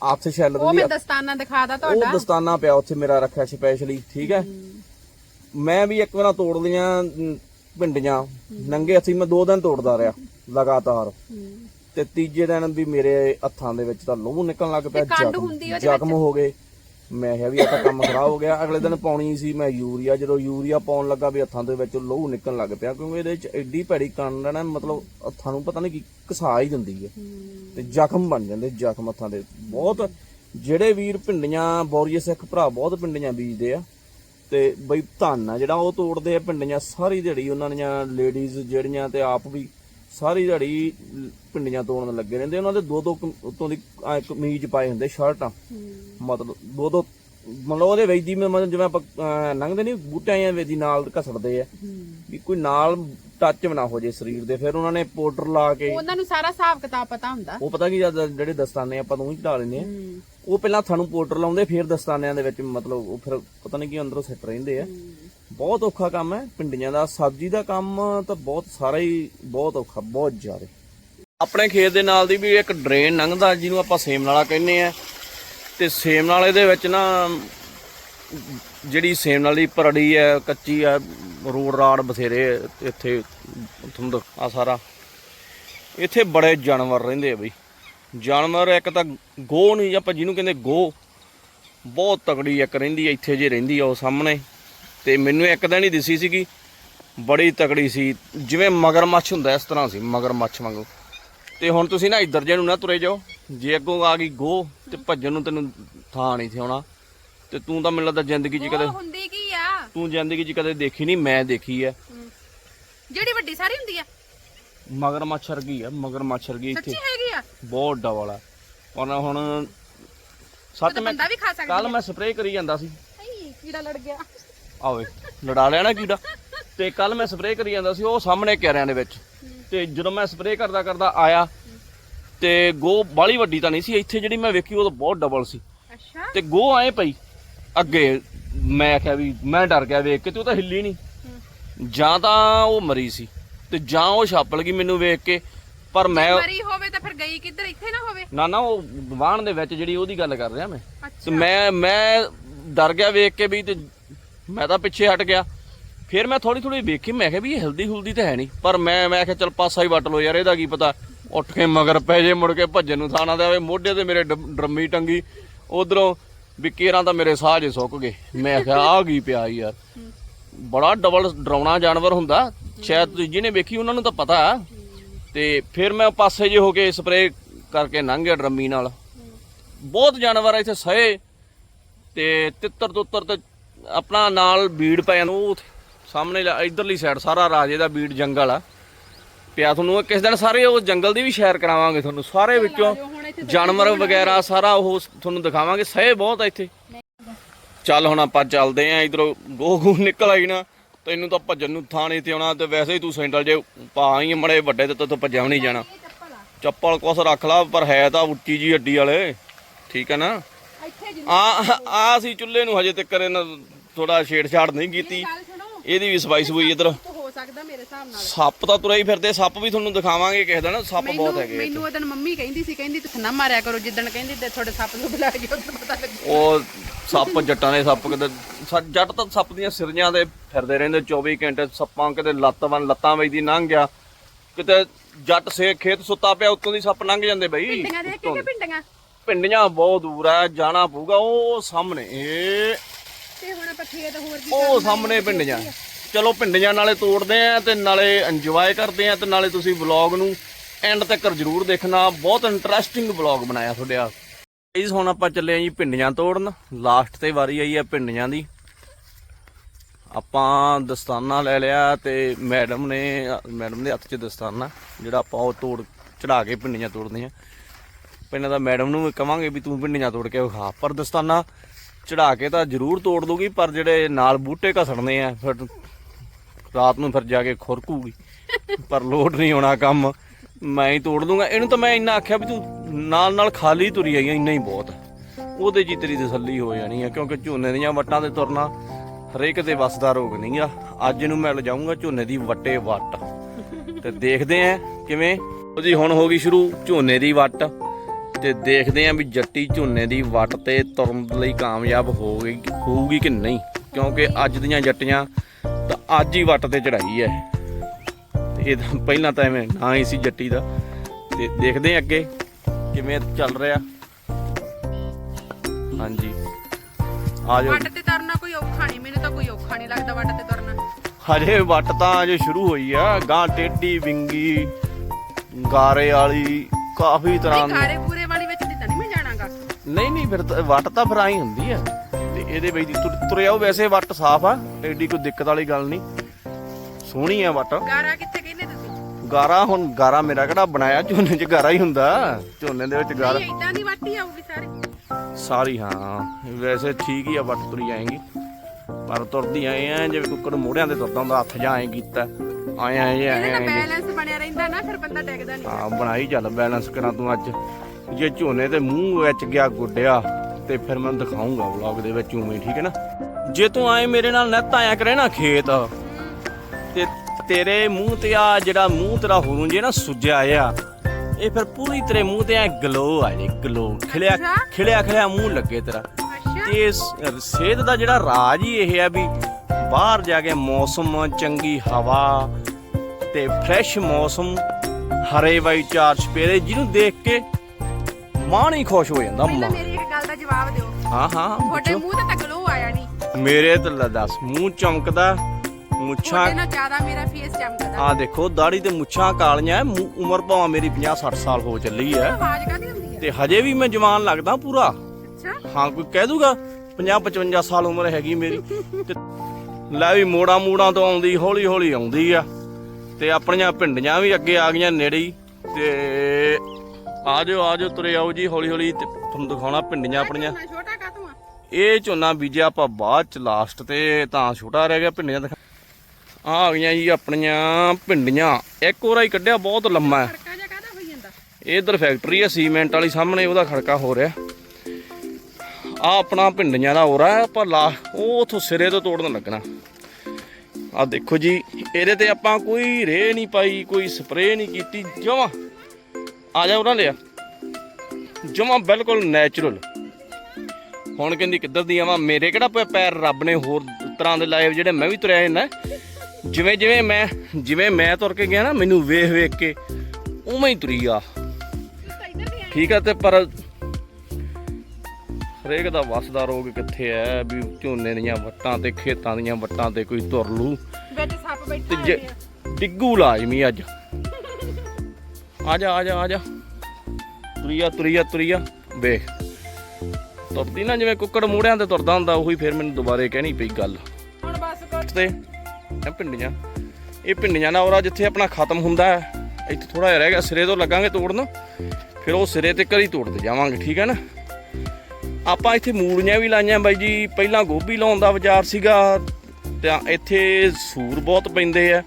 ਹੱਥ ਛੱਲ ਉਹ ਦਿੰਦੀ ਮੈਂ ਆ। ਦਸਤਾਨਾ ਦਿਖਾਦਾ ਉਹ ਤੁਹਾਡਾ। ਦਸਤਾਨਾ ਪਿਆ ਉੱਥੇ ਮੇਰਾ ਰੱਖਿਆ ਸਪੈਸ਼ਲੀ ਠੀਕ ਹੈ। ਮੈਂ ਵੀ ਇੱਕ ਵਾਰ ਤੋੜ ਲਈਆਂ ਪਿੰਡੀਆਂ। ਨੰਗੇ ਹੱਥੀ ਮੈਂ ਦੋ ਦਿਨ ਤੋੜਦਾ ਰਿਹਾ ਲਗਾਤਾਰ। ਤੇ ਤੀਜੇ ਦਿਨ ਵੀ ਮੇਰੇ ਹੱਥਾਂ ਦੇ ਵਿੱਚ ਤਾਂ ਲਹੂ ਨਿਕਲਣ ਲੱਗ ਪਿਆ ਜ਼ਖਮ- ਜ਼ਖਮ ਹੋ ਗਏ। ਮੈਂ ਕਿਹਾ ਵੀ ਇਹ ਤਾਂ ਕੰਮ ਖਰਾਬ ਹੋ ਗਿਆ। ਅਗਲੇ ਦਿਨ ਪਾਉਣੀ ਸੀ ਮੈਂ ਯੂਰੀਆ। ਜਦੋਂ ਯੂਰੀਆ ਪਾਉਣ ਲੱਗਾ ਵੀ ਹੱਥਾਂ ਦੇ ਵਿੱਚ ਲਹੂ ਨਿਕਲਣ ਲੱਗ ਪਿਆ ਕਿਉਂਕਿ ਇਹਦੇ ਵਿੱਚ ਐਡੀ ਭੈੜੀ ਕੰਡ ਨਾ ਮਤਲਬ ਹੱਥਾਂ ਨੂੰ ਪਤਾ ਨਹੀਂ ਕੀ ਘਸਾ ਹੀ ਦਿੰਦੀ ਹੈ। ਤੇ ਜ਼ਖਮ ਬਣ ਜਾਂਦੇ ਜ਼ਖਮ ਹੱਥਾਂ ਦੇ। ਬਹੁਤ ਜਿਹੜੇ ਵੀਰ ਪਿੰਡੀਆਂ ਬੋਰੀਏ ਸਿੱਖ ਭਰਾ ਬਹੁਤ ਪਿੰਡੀਆਂ ਬੀਜਦੇ ਆ। ਤੇ ਬਈ ਧੰਨ ਆ ਜਿਹੜਾ ਉਹ ਤੋੜਦੇ ਆ ਪਿੰਡੀਆਂ ਸਾਰੀ ਦਿਹਾੜੀ ਉਹਨਾਂ ਦੀਆਂ ਲੇਡੀਜ਼ ਜਿਹੜੀਆਂ ਤੇ ਆਪ ਵੀ ਸਾਰੀ ਦਿਹਾੜੀ ਪਿੰਡੀਆਂ ਤੋੜਨ ਲੱਗੇ ਰਹਿੰਦੇ ਉਹਨਾਂ ਦੇ ਦੋ ਦੋ ਉੱਤੋਂ ਦੀ ਕਮੀਜ਼ ਪਾਏ ਹੁੰਦੇ ਸ਼ਰਟਾਂ। ਮਤਲਬ ਦੋ ਦੋ ਮਤਲਬ ਉਹਦੇ ਵੇਦੀ ਮਤਲਬ ਜਿਵੇਂ ਆਪਾਂ ਲੰਘਦੇ ਨਹੀਂ ਬੂਟਿਆਂ ਜਾਂ ਵੇਦੀ ਨਾਲ ਘਸੜਦੇ ਆ। ਵੀ ਕੋਈ ਨਾਲ ਟੱਚ ਨਾ ਹੋ ਜੇ ਸਰੀਰ ਦੇ ਫਿਰ ਉਹਨਾਂ ਨੇ ਪਾਊਡਰ ਲਾ ਕੇ ਉਹਨਾਂ ਨੂੰ ਸਾਰਾ ਹਿਸਾਬ ਕਿਤਾਬ ਪਤਾ ਹੁੰਦਾ। ਉਹ ਪਤਾ ਕੀ ਜਿਹੜੇ ਦਸਤਾਨੇ ਆਪਾਂ ਨੂੰ ਹੀ ਢਾ ਲੈਂਦੇ ਆ। ਉਹ ਪਹਿਲਾਂ ਤੁਹਾਨੂੰ ਪਾਊਡਰ ਲਾਉਂਦੇ, ਫਿਰ ਦਸਤਾਨਿਆਂ ਦੇ ਵਿੱਚ ਮਤਲਬ ਉਹ ਫਿਰ ਪਤਾ ਨਹੀਂ ਕੀ ਅੰਦਰੋਂ ਸਿੱਟ ਰਹਿੰਦੇ ਆ। ਬਹੁਤ ਔਖਾ ਕੰਮ ਹੈ, ਪਿੰਡੀਆਂ ਦਾ ਸਬਜ਼ੀ ਦਾ ਕੰਮ ਤਾਂ ਬਹੁਤ ਸਾਰਾ ਹੀ ਬਹੁਤ ਔਖਾ, ਬਹੁਤ ਜ਼ਿਆਦਾ। ਆਪਣੇ ਖੇਤ ਦੇ ਨਾਲ ਦੀ ਵੀ ਇੱਕ ਡਰੇਨ ਲੰਘਦਾ, ਜਿਹਨੂੰ ਆਪਾਂ ਸੇਮ ਨਾਲਾ ਕਹਿੰਦੇ ਆ। ਤੇ ਸੇਮ ਨਾਲੇ ਦੇ ਵਿੱਚ ਨਾ, ਜਿਹੜੀ ਸੇਮ ਨਾਲੀ ਪਰੜੀ ਹੈ, ਕੱਚੀ ਹੈ, ਰੋਡ ਰਾੜ ਬਥੇਰੇ ਇੱਥੇ ਤੁਹਾਨੂੰ ਆ ਸਾਰਾ। ਇੱਥੇ ਬੜੇ ਜਾਨਵਰ ਰਹਿੰਦੇ ਆ ਬਈ। ਜਾਨਵਰ ਇੱਕ ਤਾਂ ਗੋ ਨਹੀਂ ਆਪਾਂ ਜਿਹਨੂੰ ਕਹਿੰਦੇ ਗੋ ਬਹੁਤ ਤਕੜੀ ਇੱਕ ਰਹਿੰਦੀ ਆ ਇੱਥੇ ਜੇ ਰਹਿੰਦੀ ਆ ਉਹ ਸਾਹਮਣੇ। ਤੇ ਮੈਨੂੰ ਇੱਕ ਦਿਨ ਹੀ ਦਿਸੀ ਸੀਗੀ ਬੜੀ ਤਕੜੀ ਸੀ ਜਿਵੇਂ ਮਗਰਮੱਛ ਹੁੰਦਾ ਇਸ ਤਰ੍ਹਾਂ ਸੀ ਮਗਰਮੱਛ ਵਾਂਗੂ। ਤੇ ਹੁਣ ਤੁਸੀਂ ਨਾ ਇੱਧਰ ਜੇ ਨੂੰ ਨਾ ਤੁਰੇ ਜਾਓ ਜੇ ਅੱਗੋਂ ਆ ਗਈ ਗੋ ਤੇ ਭੱਜਣ ਨੂੰ ਤੈਨੂੰ ਥਾਂ ਨਹੀਂ ਹੋਣਾ ਤੇ ਤੂੰ ਤਾਂ ਮੈਨੂੰ ਲੱਗਦਾ ਜ਼ਿੰਦਗੀ 'ਚ ਕਦੇ ਹੁੰਦੀ ਕੀ ਆ? ਤੂੰ ਜ਼ਿੰਦਗੀ 'ਚ ਕਦੇ ਦੇਖੀ ਨਹੀਂ ਮੈਂ ਦੇਖੀ ਹੈ। ਜਿਹੜੀ ਵੱਡੀ ਸਾਰੀ ਹੁੰਦੀ ਆ। ਮਗਰਮੱਛ ਵਰਗੀ ਆ? ਮਗਰਮੱਛ ਵਰਗੀ ਇੱਥੇ? ਸੱਚੀ ਹੈਗੀ ਆ? ਬਹੁਤ ਡਬਲ ਆ ਔਰ ਹੁਣ ਉਹ ਸੱਚ ਤਾਂ ਮੈਂ ਬੰਦਾ ਵੀ ਖਾ ਸਕਦਾ ਕੱਲ ਮੈਂ ਸਪਰੇਅ ਕਰੀ ਜਾਂਦਾ ਸੀ। ਕੀੜਾ ਲੜ ਗਿਆ। ਆਵੇ ਲੜਾ ਲਿਆ ਨਾ ਕੀੜਾ। ਤੇ ਕੱਲ ਮੈਂ ਸਪਰੇਅ ਕਰੀ ਜਾਂਦਾ ਸੀ ਉਹ ਸਾਹਮਣੇ ਕਿਆਰਿਆਂ ਦੇ ਵਿੱਚ। ਤੇ ਜਦੋਂ ਮੈਂ ਸਪਰੇਅ ਕਰਦਾ ਕਰਦਾ ਆਇਆ ਤੇ ਗੋ ਬਾਲੀ ਵੱਡੀ ਤਾਂ ਨਹੀਂ ਸੀ। ਇੱਥੇ ਜਿਹੜੀ ਮੈਂ ਵੇਖੀ ਉਹ ਤਾਂ ਬਹੁਤ ਡਬਲ ਸੀ। ਅੱਛਾ। ਤੇ ਗੋ ਆਏ ਪਈ ਅੱਗੇ। ਮੈਂ ਕਿਹਾ ਵੀ ਮੈਂ ਡਰ ਗਿਆ ਵੇਖ ਕੇ ਤੇ ਉਹ ਤਾਂ ਹਿੱਲੀ ਨਹੀਂ। ਜਾਂ ਤਾਂ ਉਹ ਮਰੀ ਸੀ। ਤੇ ਜਾਂ ਉਹ ਛਾਪਲ ਗਈ ਮੈਨੂੰ ਵੇਖ ਕੇ ਪਰ ਮੈਂ ਮਰੀ ਹੋਵੇ ਤਾਂ ਫਿਰ ਗਈ ਕਿੱਧਰ? ਇੱਥੇ ਨਾ ਹੋਵੇ। ਨਾ ਨਾ ਉਹ ਵਾਹਣ ਦੇ ਵਿੱਚ ਜਿਹੜੀ ਉਹਦੀ ਗੱਲ ਕਰ ਰਿਹਾ ਮੈਂ। ਤੇ ਮੈਂ ਮੈਂ ਡਰ ਗਿਆ ਵੇਖ ਕੇ ਵੀ ਤੇ ਮੈਂ ਤਾਂ ਪਿੱਛੇ ਹਟ ਗਿਆ। ਫਿਰ ਮੈਂ ਥੋੜੀ ਥੋੜੀ ਵੇਖੀ ਮੈਂ ਕਿਹਾ ਵੀ ਇਹ ਹਲਦੀ ਹੁਲਦੀ ਤਾਂ ਹੈ ਨਹੀਂ। ਪਰ ਮੈਂ ਮੈਂ ਕਿਹਾ ਚੱਲ ਪਾਸਾ ਹੀ ਵੱਟ ਲੋ ਯਾਰ ਇਹਦਾ ਕੀ ਪਤਾ? ਉੱਠ ਕੇ ਮਗਰ ਪੈ ਜੇ ਮੁੜ ਕੇ ਭੱਜਣ ਨੂੰ ਥਾਣਾ ਦੇਵੇ ਮੋਢੇ ਤੇ ਮੇਰੇ ਡਰਮੀ ਟੰਗੀ। ਉਧਰੋਂ ਵੀ ਕੇਰਾਂ ਤਾਂ ਮੇਰੇ ਸਾਹ ਜੇ ਸੁੱਕ ਗਏ। ਮੈਂ ਕਿਹਾ ਆ ਗਈ ਪਿਆ ਯਾਰ? ਬੜਾ ਡਬਲ ਡਰਾਉਣਾ ਜਾਨਵਰ ਹੁੰਦਾ। ਸ਼ਾਇਦ ਤੁਸੀਂ ਜਿਹਨੇ ਵੇਖੀ ਉਹਨਾਂ ਨੂੰ ਤਾਂ ਪਤਾ। ਤੇ ਫਿਰ ਮੈਂ ਪਾਸੇ ਜੇ ਹੋ ਕੇ ਸਪਰੇਅ ਕਰਕੇ ਲੰਘ ਗਿਆ ਡਰਮੀ ਨਾਲ। ਬਹੁਤ ਜਾਨਵਰ ਆ ਇੱਥੇ ਸਹੇ। ਤੇ ਤਿੱਤਰ ਤੁੱਤਰ ਤੇ ਆਪਣਾ ਨਾਲ ਬੀੜ ਪੈ ਜਾਂਦਾ। ਉਹ ਸਾਹਮਣੇ ਇਧਰਲੀ ਸਾਈਡ ਸਾਰਾ ਰਾਜੇ ਦਾ ਬੀੜ ਜੰਗਲ ਆ। ਪਿਆ ਤੁਹਾਨੂੰ ਕਿਸ ਦਿਨ ਸਾਰੇ ਉਹ ਜੰਗਲ ਦੀ ਵੀ ਸ਼ੈਰ ਕਰਾਵਾਂਗੇ ਤੁਹਾਨੂੰ। ਸਾਰੇ ਵਿੱਚੋਂ ਜਾਨਵਰ ਵਗੈਰਾ ਸਾਰਾ ਉਹ ਤੁਹਾਨੂੰ ਦਿਖਾਵਾਂਗੇ। ਸਹੇ ਬਹੁਤ ਆ ਇੱਥੇ। ਚੱਲ ਹੁਣ ਆਪਾਂ ਚੱਲਦੇ ਆਂ। ਇਧਰੋਂ ਗੋ ਗੋ ਨਿਕਲ ਆਈ ਨਾ। ਤੈਨੂੰ ਤਾਂ ਭੱਜਣ ਨੂੰ ਥਾਂ ਨਹੀਂ ਤੇ ਆਉਣਾ ਤੇ ਵੈਸੇ ਹੀ ਤੂੰ ਸੈਂਡਲ ਜੇ ਪਾ ਆਈ ਮੜੇ ਵੱਡੇ ਤੇ ਤੂੰ ਭੱਜਿਆ ਨਹੀਂ ਜਾਣਾ। ਚੱਪਲ ਕੁਛ ਰੱਖ ਲਾ ਪਰ ਹੈ ਤਾਂ ਉੱਚੀ ਜੀ ਹੱਡੀ ਵਾਲੇ। ਠੀਕ ਹੈ ਨਾ? ਆ ਆ ਸੀ ਚੁੱਲ੍ਹੇ ਨੂੰ ਹਜੇ ਤੱਕ ਇਹਨਾਂ ਥੋੜਾ ਛੇੜਛਾੜ ਨਹੀਂ ਕੀਤੀ। ਇਹਦੀ ਵੀ ਸਫ਼ਾਈ ਸਫੂਈ ਇਧਰ। ਸਕਦਾ ਮੇਰੇ ਹਿਸਾਬ ਨਾਲ। ਸੱਪ ਤਾਂ ਤੁਰੇ ਹੀ ਫਿਰਦੇ ਸੱਪ ਵੀ ਤੁਹਾਨੂੰ ਦਿਖਾਵਾਂਗੇ ਕਿਸੇ ਦਿਨ ਸੱਪ ਬਹੁਤ ਮੈਨੂੰ ਹੈਗੇ ਮੈਨੂੰ ਉਹ ਦਿਨ ਮੰਮੀ ਕਹਿੰਦੀ ਸੀ ਕਹਿੰਦੀ ਤੁਸੀਂ ਨਾ ਮਾਰਿਆ ਕਰੋ ਜਿੱਦਣ ਕਹਿੰਦੀ ਤੇ ਤੁਹਾਡੇ ਸੱਪ ਨੂੰ ਬੁਲਾ ਕੇ ਉਦੋਂ ਪਤਾ ਲੱਗੂ ਉਹ ਸੱਪ ਜੱਟਾਂ ਦੇ ਸੱਪ ਕਿਤੇ ਸ- ਜੱਟ ਤਾਂ ਸੱਪ ਦੀਆਂ ਸਿਰਜਾਂ ਦੇ ਫਿਰਦੇ ਰਹਿੰਦੇ 24 ਘੰਟੇ ਸੱਪਾਂ ਕਿਤੇ ਲੱਤ ਵਨ ਲੱਤਾਂ ਵੇਚਦੀ ਲੰਘ ਗਿਆ। ਕਿਤੇ ਜੱਟ ਸੇ ਖੇਤ ਸੁੱਤਾ ਪਿਆ ਉੱਤੋਂ ਦੀ ਸੱਪ ਲੰਘ ਜਾਂਦੇ ਬਈ। ਪਿੰਡੀਆਂ ਦੇ ਕਿ ਪਿੰਡੀਆਂ? ਪਿੰਡੀਆਂ ਬਹੁਤ ਦੂਰ ਆ ਜਾਣਾ ਪਊਗਾ ਉਹ ਸਾਹਮਣੇ। ਇਹ ਤੇ ਹੁਣ ਆਪਾਂ ਖੇਤ ਹੋਰ ਕੀ ਉਹ ਸਾਹਮਣੇ ਪਿੰਡੀਆਂ। ਚਲੋ ਭਿੰਡੀਆਂ ਨਾਲੇ ਤੋੜਦੇ ਆ ਤੇ ਨਾਲੇ ਇੰਜੋਏ ਕਰਦੇ ਆ ਤੇ ਨਾਲੇ ਤੁਸੀਂ ਵਲੌਗ ਨੂੰ ਐਂਡ ਤੱਕ ਜਰੂਰ ਦੇਖਣਾ। ਬਹੁਤ ਇੰਟਰਸਟਿੰਗ ਵਲੌਗ ਬਣਾਇਆ ਤੁਹਾਡੇ ਆ ਇਸ ਹੁਣ ਆਪਾਂ ਚੱਲੇ ਆ ਜੀ ਭਿੰਡੀਆਂ ਤੋੜਨ। ਲਾਸਟ ਤੇ ਵਾਰੀ ਆਈ ਆ ਭਿੰਡੀਆਂ ਦੀ। ਆਪਾਂ ਦਸਤਾਨਾ ਲੈ ਲਿਆ ਤੇ ਮੈਡਮ ਨੇ ਮੈਡਮ ਦੇ ਹੱਥ 'ਚ ਦਸਤਾਨਾ, ਜਿਹੜਾ ਆਪਾਂ ਉਹ ਤੋੜ, ਚੜਾ ਕੇ ਭਿੰਡੀਆਂ ਤੋੜਦੇ ਆ। ਪਹਿਲਾਂ ਤਾਂ ਮੈਡਮ ਨੂੰ ਵੀ ਕਵਾਂਗੇ ਵੀ ਤੂੰ ਭਿੰਡੀਆਂ ਤੋੜ ਕੇ ਵਿਖਾ। ਪਰ ਦਸਤਾਨਾ ਚੜਾ ਕੇ ਤਾਂ ਜ਼ਰੂਰ ਤੋੜ ਦੂਗੀ ਪਰ ਜਿਹੜੇ ਨਾਲ ਬੂਟੇ ਘਸਣਦੇ ਆ, ਫਿਰ ਰਾਤ ਨੂੰ ਫਿਰ ਜਾ ਕੇ ਖੁਰਕੂਗੀ। ਪਰ ਲੋਡ ਨਹੀਂ ਹੋਣਾ ਕੰਮ। ਮੈਂ ਹੀ ਤੋੜ ਦੂੰਗਾ। ਇਹਨੂੰ ਤਾਂ ਮੈਂ ਇੰਨਾ ਆਖਿਆ ਵੀ ਤੂੰ ਨਾਲ ਨਾਲ ਖਾਲੀ ਤੁਰੀ ਆਈ ਇੰਨਾ ਹੀ ਬਹੁਤ। ਉਹਦੇ ਜੀ ਤੇਰੀ ਤਸੱਲੀ ਹੋ ਜਾਣੀ ਆ, ਕਿਉਂਕਿ ਝੋਨੇ ਦੀਆਂ ਵੱਟਾਂ ਤੇ ਤੁਰਨਾ ਹਰੇਕ ਦੇ ਵੱਸ ਦਾ ਰੋਗ ਨਹੀਂ ਆ। ਅੱਜ ਨੂੰ ਮੈਂ ਲਿਜਾਊਂਗਾ ਝੋਨੇ ਦੀ ਵੱਟੇ ਵੱਟ। ਤੇ ਦੇਖਦੇ ਆ ਕਿਵੇਂ। ਉਹਦੀ ਹੁਣ ਹੋ ਗਈ ਸ਼ੁਰੂ ਝੋਨੇ ਦੀ ਵੱਟ। ਤੇ ਦੇਖਦੇ ਆਂ ਵੀ ਜੱਟੀ ਝੋਨੇ ਦੀ ਵੱਟ ਤੇ ਤੁਰਨ ਲਈ ਕਾਮਯਾਬ ਹੋ ਗਈ ਹੋਊਗੀ ਕਿ ਨਹੀਂ। ਕਿਉਂਕਿ ਅੱਜ ਦੀਆਂ ਜੱਟੀਆਂ ਤਾਂ ਅੱਜ ਹੀ ਵੱਟ ਤੇ ਚੜਾਈ ਤੇ ਇਹ ਪਹਿਲਾਂ ਤਾਂ ਐਵੇਂ ਨਾ ਹੀ ਸੀ ਜੱਟੀ ਦਾ। ਤੇ ਦੇਖਦੇ ਆਂ ਅੱਗੇ ਕਿਵੇਂ ਚੱਲ ਰਿਹਾ। ਹਾਂਜੀ। ਆ ਜਾਓ। ਵੱਟ ਤੇ ਤਰਨਾ ਕੋਈ ਔਖਾ ਨਹੀਂ ਮੈਨੂੰ ਤਾਂ ਕੋਈ ਔਖਾ ਨਹੀਂ ਲੱਗਦਾ ਵੱਟ ਤੇ ਤਰਨਾ। ਹਜੇ ਵੱਟ ਤਾਂ ਅਜੇ ਸ਼ੁਰੂ ਹੋਈ ਆ। ਗਾਂ ਟੇਢੀ ਵਿੰਗੀ ਗਾਰੇ ਵਾਲੀ ਕਾਫੀ ਤਰ੍ਹਾਂ ਦੀ। ਖਾਰੇ ਪੂਰੇ ਵਾਲੀ ਵਿੱਚ ਦੀ ਤਾਂ ਨਹੀਂ ਮੈਂ ਜਾਣਾਗਾ। ਨਹੀਂ ਨਹੀਂ ਫਿਰ ਵੱਟ ਤਾਂ ਫਿਰ ਆਈ ਹੁੰਦੀ ਆ। ਇਹਦੇ ਵਿੱਚ ਦੀ ਤੁਰ- ਤੁਰਿਆ ਉਹ ਵੈਸੇ ਵੱਟ ਸਾਫ਼ ਆ ਐਡੀ ਕੋਈ ਦਿੱਕਤ ਵਾਲੀ ਗੱਲ ਨਹੀਂ। ਸੋਹਣੀ ਆ ਵੱਟ। ਗਾਰਾ ਕਿੱਥੇ ਕਹਿੰਦੇ ਤੁਸੀਂ? ਗਾਰਾ ਹੁਣ ਗਾਰਾ ਮੇਰਾ ਕਿਹੜਾ ਬਣਾਇਆ? ਝੋਨੇ 'ਚ ਗਾਰਾ ਹੀ ਹੁੰਦਾ। ਝੋਨੇ ਦੇ ਵਿੱਚ ਗਾਰਾ ਨਹੀਂ ਇਦਾਂ ਦੀ ਵੱਟ ਆਊਗੀ ਸਾਰੇ। ਸਾਰੀ ਹਾਂ। ਵੈਸੇ ਠੀਕ ਹੀ ਆ ਵੱਟ ਤੁਰੀ ਆਏਗੀ। ਪਰ ਤੁਰਦੀ ਆਏ ਆ ਜਿਵੇਂ ਕੁੱਕੜ ਮੋੜਿਆਂ ਦੇ ਤੁਰਦਾ ਹੁੰਦਾ ਹੱਥ ਜਾਂ ਐਂ ਕੀਤਾ। ਆਏ ਆਏ ਆਏ ਬੈਲੈਂਸ ਬਣਿਆ ਰਹਿੰਦਾ ਨਾ ਫਿਰ ਬੰਦਾ ਡਿੱਗਦਾ ਨਹੀਂ। ਹਾਂ ਬਣਾਈ ਚੱਲ ਬੈਲੈਂਸ ਕਰਾਂ ਤੂੰ ਅੱਜ। ਜੇ ਝੋਨੇ ਤੇ ਮੂੰਹ ਵਿੱਚ ਗਿਆ ਗੁੱਡਿਆ ਤੇ ਫਿਰ ਮੈਂ ਦਿਖਾਉਂਗਾ ਵਲੌਗ ਦੇ ਵਿੱਚ ਉਵੇਂ ਠੀਕ ਹੈ ਨਾ? ਜੇ ਤੂੰ ਆਏ ਮੇਰੇ ਨਾਲ ਨਿੱਤ ਆਇਆ ਕਰੇ ਨਾ ਖੇਤ ਤੇ ਤੇਰੇ ਮੂੰਹ ਤੇ ਆ ਜਿਹੜਾ ਮੂੰਹ ਤੇਰਾ ਹੋਰੂ ਜੇ ਨਾ ਸੁੱਜਿਆ ਆ ਇਹ ਫਿਰ ਪੂਰੀ ਤੇਰੇ ਮੂੰਹ ਤੇ ਐ ਗਲੋ ਆ ਜੇ ਗਲੋ ਖਿਲਿਆ। ਖਿਲਿਆ ਖਿਲਿਆ ਮੂੰਹ ਲੱਗੇ ਤੇਰਾ। ਤੇ ਇਸ ਸਿਹਤ ਦਾ ਜਿਹੜਾ ਰਾਜ ਹੀ ਇਹ ਹੈ ਵੀ ਬਾਹਰ ਜਾ ਕੇ ਮੌਸਮ ਚੰਗੀ ਹਵਾ ਤੇ ਫਰੈਸ਼ ਮੌਸਮ ਹਰੇ ਵਾਈ ਚਾਰ ਚਪੇਰੇ ਜਿਹਨੂੰ ਦੇਖ ਕੇ ਮਨ ਹੀ ਖੁਸ਼ ਹੋ ਜਾਂਦਾ ਪਹਿਲਾਂ ਮਾਂ। ਮੇਰੀ ਇੱਕ ਗੱਲ ਦਾ ਜਵਾਬ ਦਿਓ। ਹਾਂ ਹਾਂ ਤੁਹਾਡੇ ਪੁੱਛੋ। ਮੂੰਹ ਤੇ ਤਾਂ ਗਲੋ ਆਇਆ ਨਹੀਂ। ਮੇਰੇ ਤੇ ਲੈ ਦੱਸ ਮੂੰਹ ਚਮਕਦਾ ਮੁੱਛਾਂ ਤੁਹਾਡੇ ਨਾਲ ਜ਼ਿਆਦਾ ਮੇਰਾ ਫੇਸ ਚਮਕਦਾ। ਆ ਦੇਖੋ ਦਾੜੀ ਤੇ ਮੁੱਛਾਂ ਕਾਲੀਆਂ ਐ, ਮੂੰਹ- ਉਮਰ ਭਾਵੇਂ ਮੇਰੀ 50 60 ਸਾਲ ਹੋ ਚੱਲੀ ਆਵਾਜ਼ ਹੁੰਦੀ ਹੈ ਤੇ ਹਜੇ ਵੀ ਮੈਂ ਜਵਾਨ ਲੱਗਦਾ ਪੂਰਾ। ਅੱਛਾ। ਹਾਂ ਕੋਈ ਕਹਿ ਦੂਗਾ 50 55 ਸਾਲ ਉਮਰ ਹੈਗੀ ਮੇਰੀ। ਤੇ ਲੈ ਵੀ ਮੋੜਾ ਮੂੜਾਂ ਤੋਂ ਆਉਂਦੀ ਹੌਲੀ ਹੌਲੀ ਆਉਂਦੀ ਆ। ਤੇ ਆਪਣੀਆਂ ਪਿੰਡੀਆਂ ਵੀ ਅੱਗੇ ਆ ਗਈਆਂ ਨੇੜੇ। ਹੀ ਤੇ ਆ ਜਾਓ ਆ ਜਾਓ ਤੁਰੇ ਆਓ ਜੀ ਹੌਲੀ ਹੌਲੀ ਤੇ ਤੁਹਾਨੂੰ ਦਿਖਾਉਣਾ ਪਿੰਡੀਆਂ ਆਪਣੀਆਂ। ਛੋਟਾ ਇਹ ਝੋਨਾ ਬੀਜਿਆ ਆਪਾਂ ਬਾਅਦ ਚ ਲਾਸਟ ਤੇ ਤਾਂ ਛੋਟਾ ਰਹਿ ਗਿਆ ਪਿੰਡੀਆਂ ਦਿਖਾ ਆ ਆ ਗਈਆਂ ਜੀ ਆਪਣੀਆਂ ਪਿੰਡੀਆਂ। ਇੱਕ ਹੋਰਾ ਹੀ ਕੱਢਿਆ ਬਹੁਤ ਲੰਮਾ ਹੈ। ਇਧਰ ਫੈਕਟਰੀ ਹੈ ਸੀਮੈਂਟ ਵਾਲੀ ਸਾਹਮਣੇ ਉਹਦਾ ਖੜਕਾ ਹੋ ਰਿਹਾ। ਆ ਆਪਣਾ ਪਿੰਡੀਆਂ ਦਾ ਹੋ ਰਿਹਾ ਆਪਾਂ ਲਾ ਉਹ ਉਥੋਂ ਸਿਰੇ ਤੋਂ ਤੋੜਨ ਲੱਗਣਾ। ਆ ਦੇਖੋ ਜੀ ਇਹਦੇ ਤੇ ਆਪਾਂ ਕੋਈ ਰੇ ਨਹੀਂ ਪਾਈ ਕੋਈ ਸਪਰੇਅ ਨਹੀਂ ਕੀਤੀ ਜਮਾ। ਆ ਜਾ ਉਹਨਾਂ ਲਿਆ। ਜਮਾ ਬਿਲਕੁਲ ਨੈਚੁਰਲ ਹੁਣ ਕਹਿੰਦੀ ਕਿੱਧਰ ਦੀ ਆਵਾਂ ਮੇਰੇ ਕਿਹੜਾ ਪੈਰ ਰੱਬ ਨੇ ਹੋਰ ਤਰ੍ਹਾਂ ਦੇ ਲਾਏ ਜਿਹੜੇ ਮੈਂ ਵੀ ਤੁਰਿਆ ਜਾਂਦਾ ਜਿਵੇਂ ਜਿਵੇਂ ਮੈਂ ਜਿਵੇਂ ਮੈਂ ਤੁਰ ਕੇ ਗਿਆ ਨਾ ਮੈਨੂੰ ਵੇਖ ਵੇਖ ਕੇ ਉਵੇਂ ਹੀ ਤੁਰੀ ਆ। ਠੀਕ ਆ ਤੇ ਪਰ ਹਰੇਕ ਦਾ ਵਸਦਾ ਰੋਗ ਕਿੱਥੇ ਐ? ਵੀ ਝੋਨੇ ਦੀਆਂ ਵੱਟਾਂ ਤੇ ਖੇਤਾਂ ਦੀਆਂ ਵੱਟਾਂ ਤੇ ਕੋਈ ਤੁਰ ਲੂ। ਵਿੱਚ ਸੱਪ ਬੈਠਾ ਡਿੱਗੂ ਲਾਜ਼ਮੀ ਅੱਜ। ਆ ਜਾ ਆ ਜਾ ਆ ਜਾ ਤੁਰੀਆ ਤੁਰੀਆ ਤੁਰੀਆ। ਵੇਖ ਤੁਰਦੀ ਨਾ ਜਿਵੇਂ ਕੁੱਕੜ ਮੂੜਿਆਂ ਤੇ ਤੁਰਦਾ ਹੁੰਦਾ ਉਹੀ ਫਿਰ ਮੈਨੂੰ ਦੁਬਾਰੇ ਕਹਿਣੀ ਪਈ ਗੱਲ। ਹੁਣ ਬਸ ਕਰ। ਤੇ ਇਹ ਪਿੰਡੀਆਂ ਇਹ ਪਿੰਡੀਆਂ ਦਾ ਔਰਾ ਜਿੱਥੇ ਆਪਣਾ ਖਤਮ ਹੁੰਦਾ ਹੈ ਇੱਥੇ ਥੋੜਾ ਜਿਹਾ ਰਹਿ ਗਿਆ ਸਿਰੇ ਤੋਂ ਲੱਗਾਂਗੇ ਤੋੜਨ। ਫਿਰ ਉਹ ਸਿਰੇ ਤੇ ਕਰੀ ਤੋੜਦੇ ਜਾਵਾਂਗੇ ਠੀਕ ਹੈ ਨਾ? ਆਪਾਂ ਇੱਥੇ ਮੂਲੀਆਂ ਵੀ ਲਾਈਆਂ ਬਾਈ ਜੀ ਪਹਿਲਾਂ ਗੋਭੀ ਲਾਉਣ ਦਾ ਵਿਚਾਰ ਸੀਗਾ ਤਾਂ ਇੱਥੇ ਸੂਰ ਬਹੁਤ ਪੈਂਦੇ ਆ।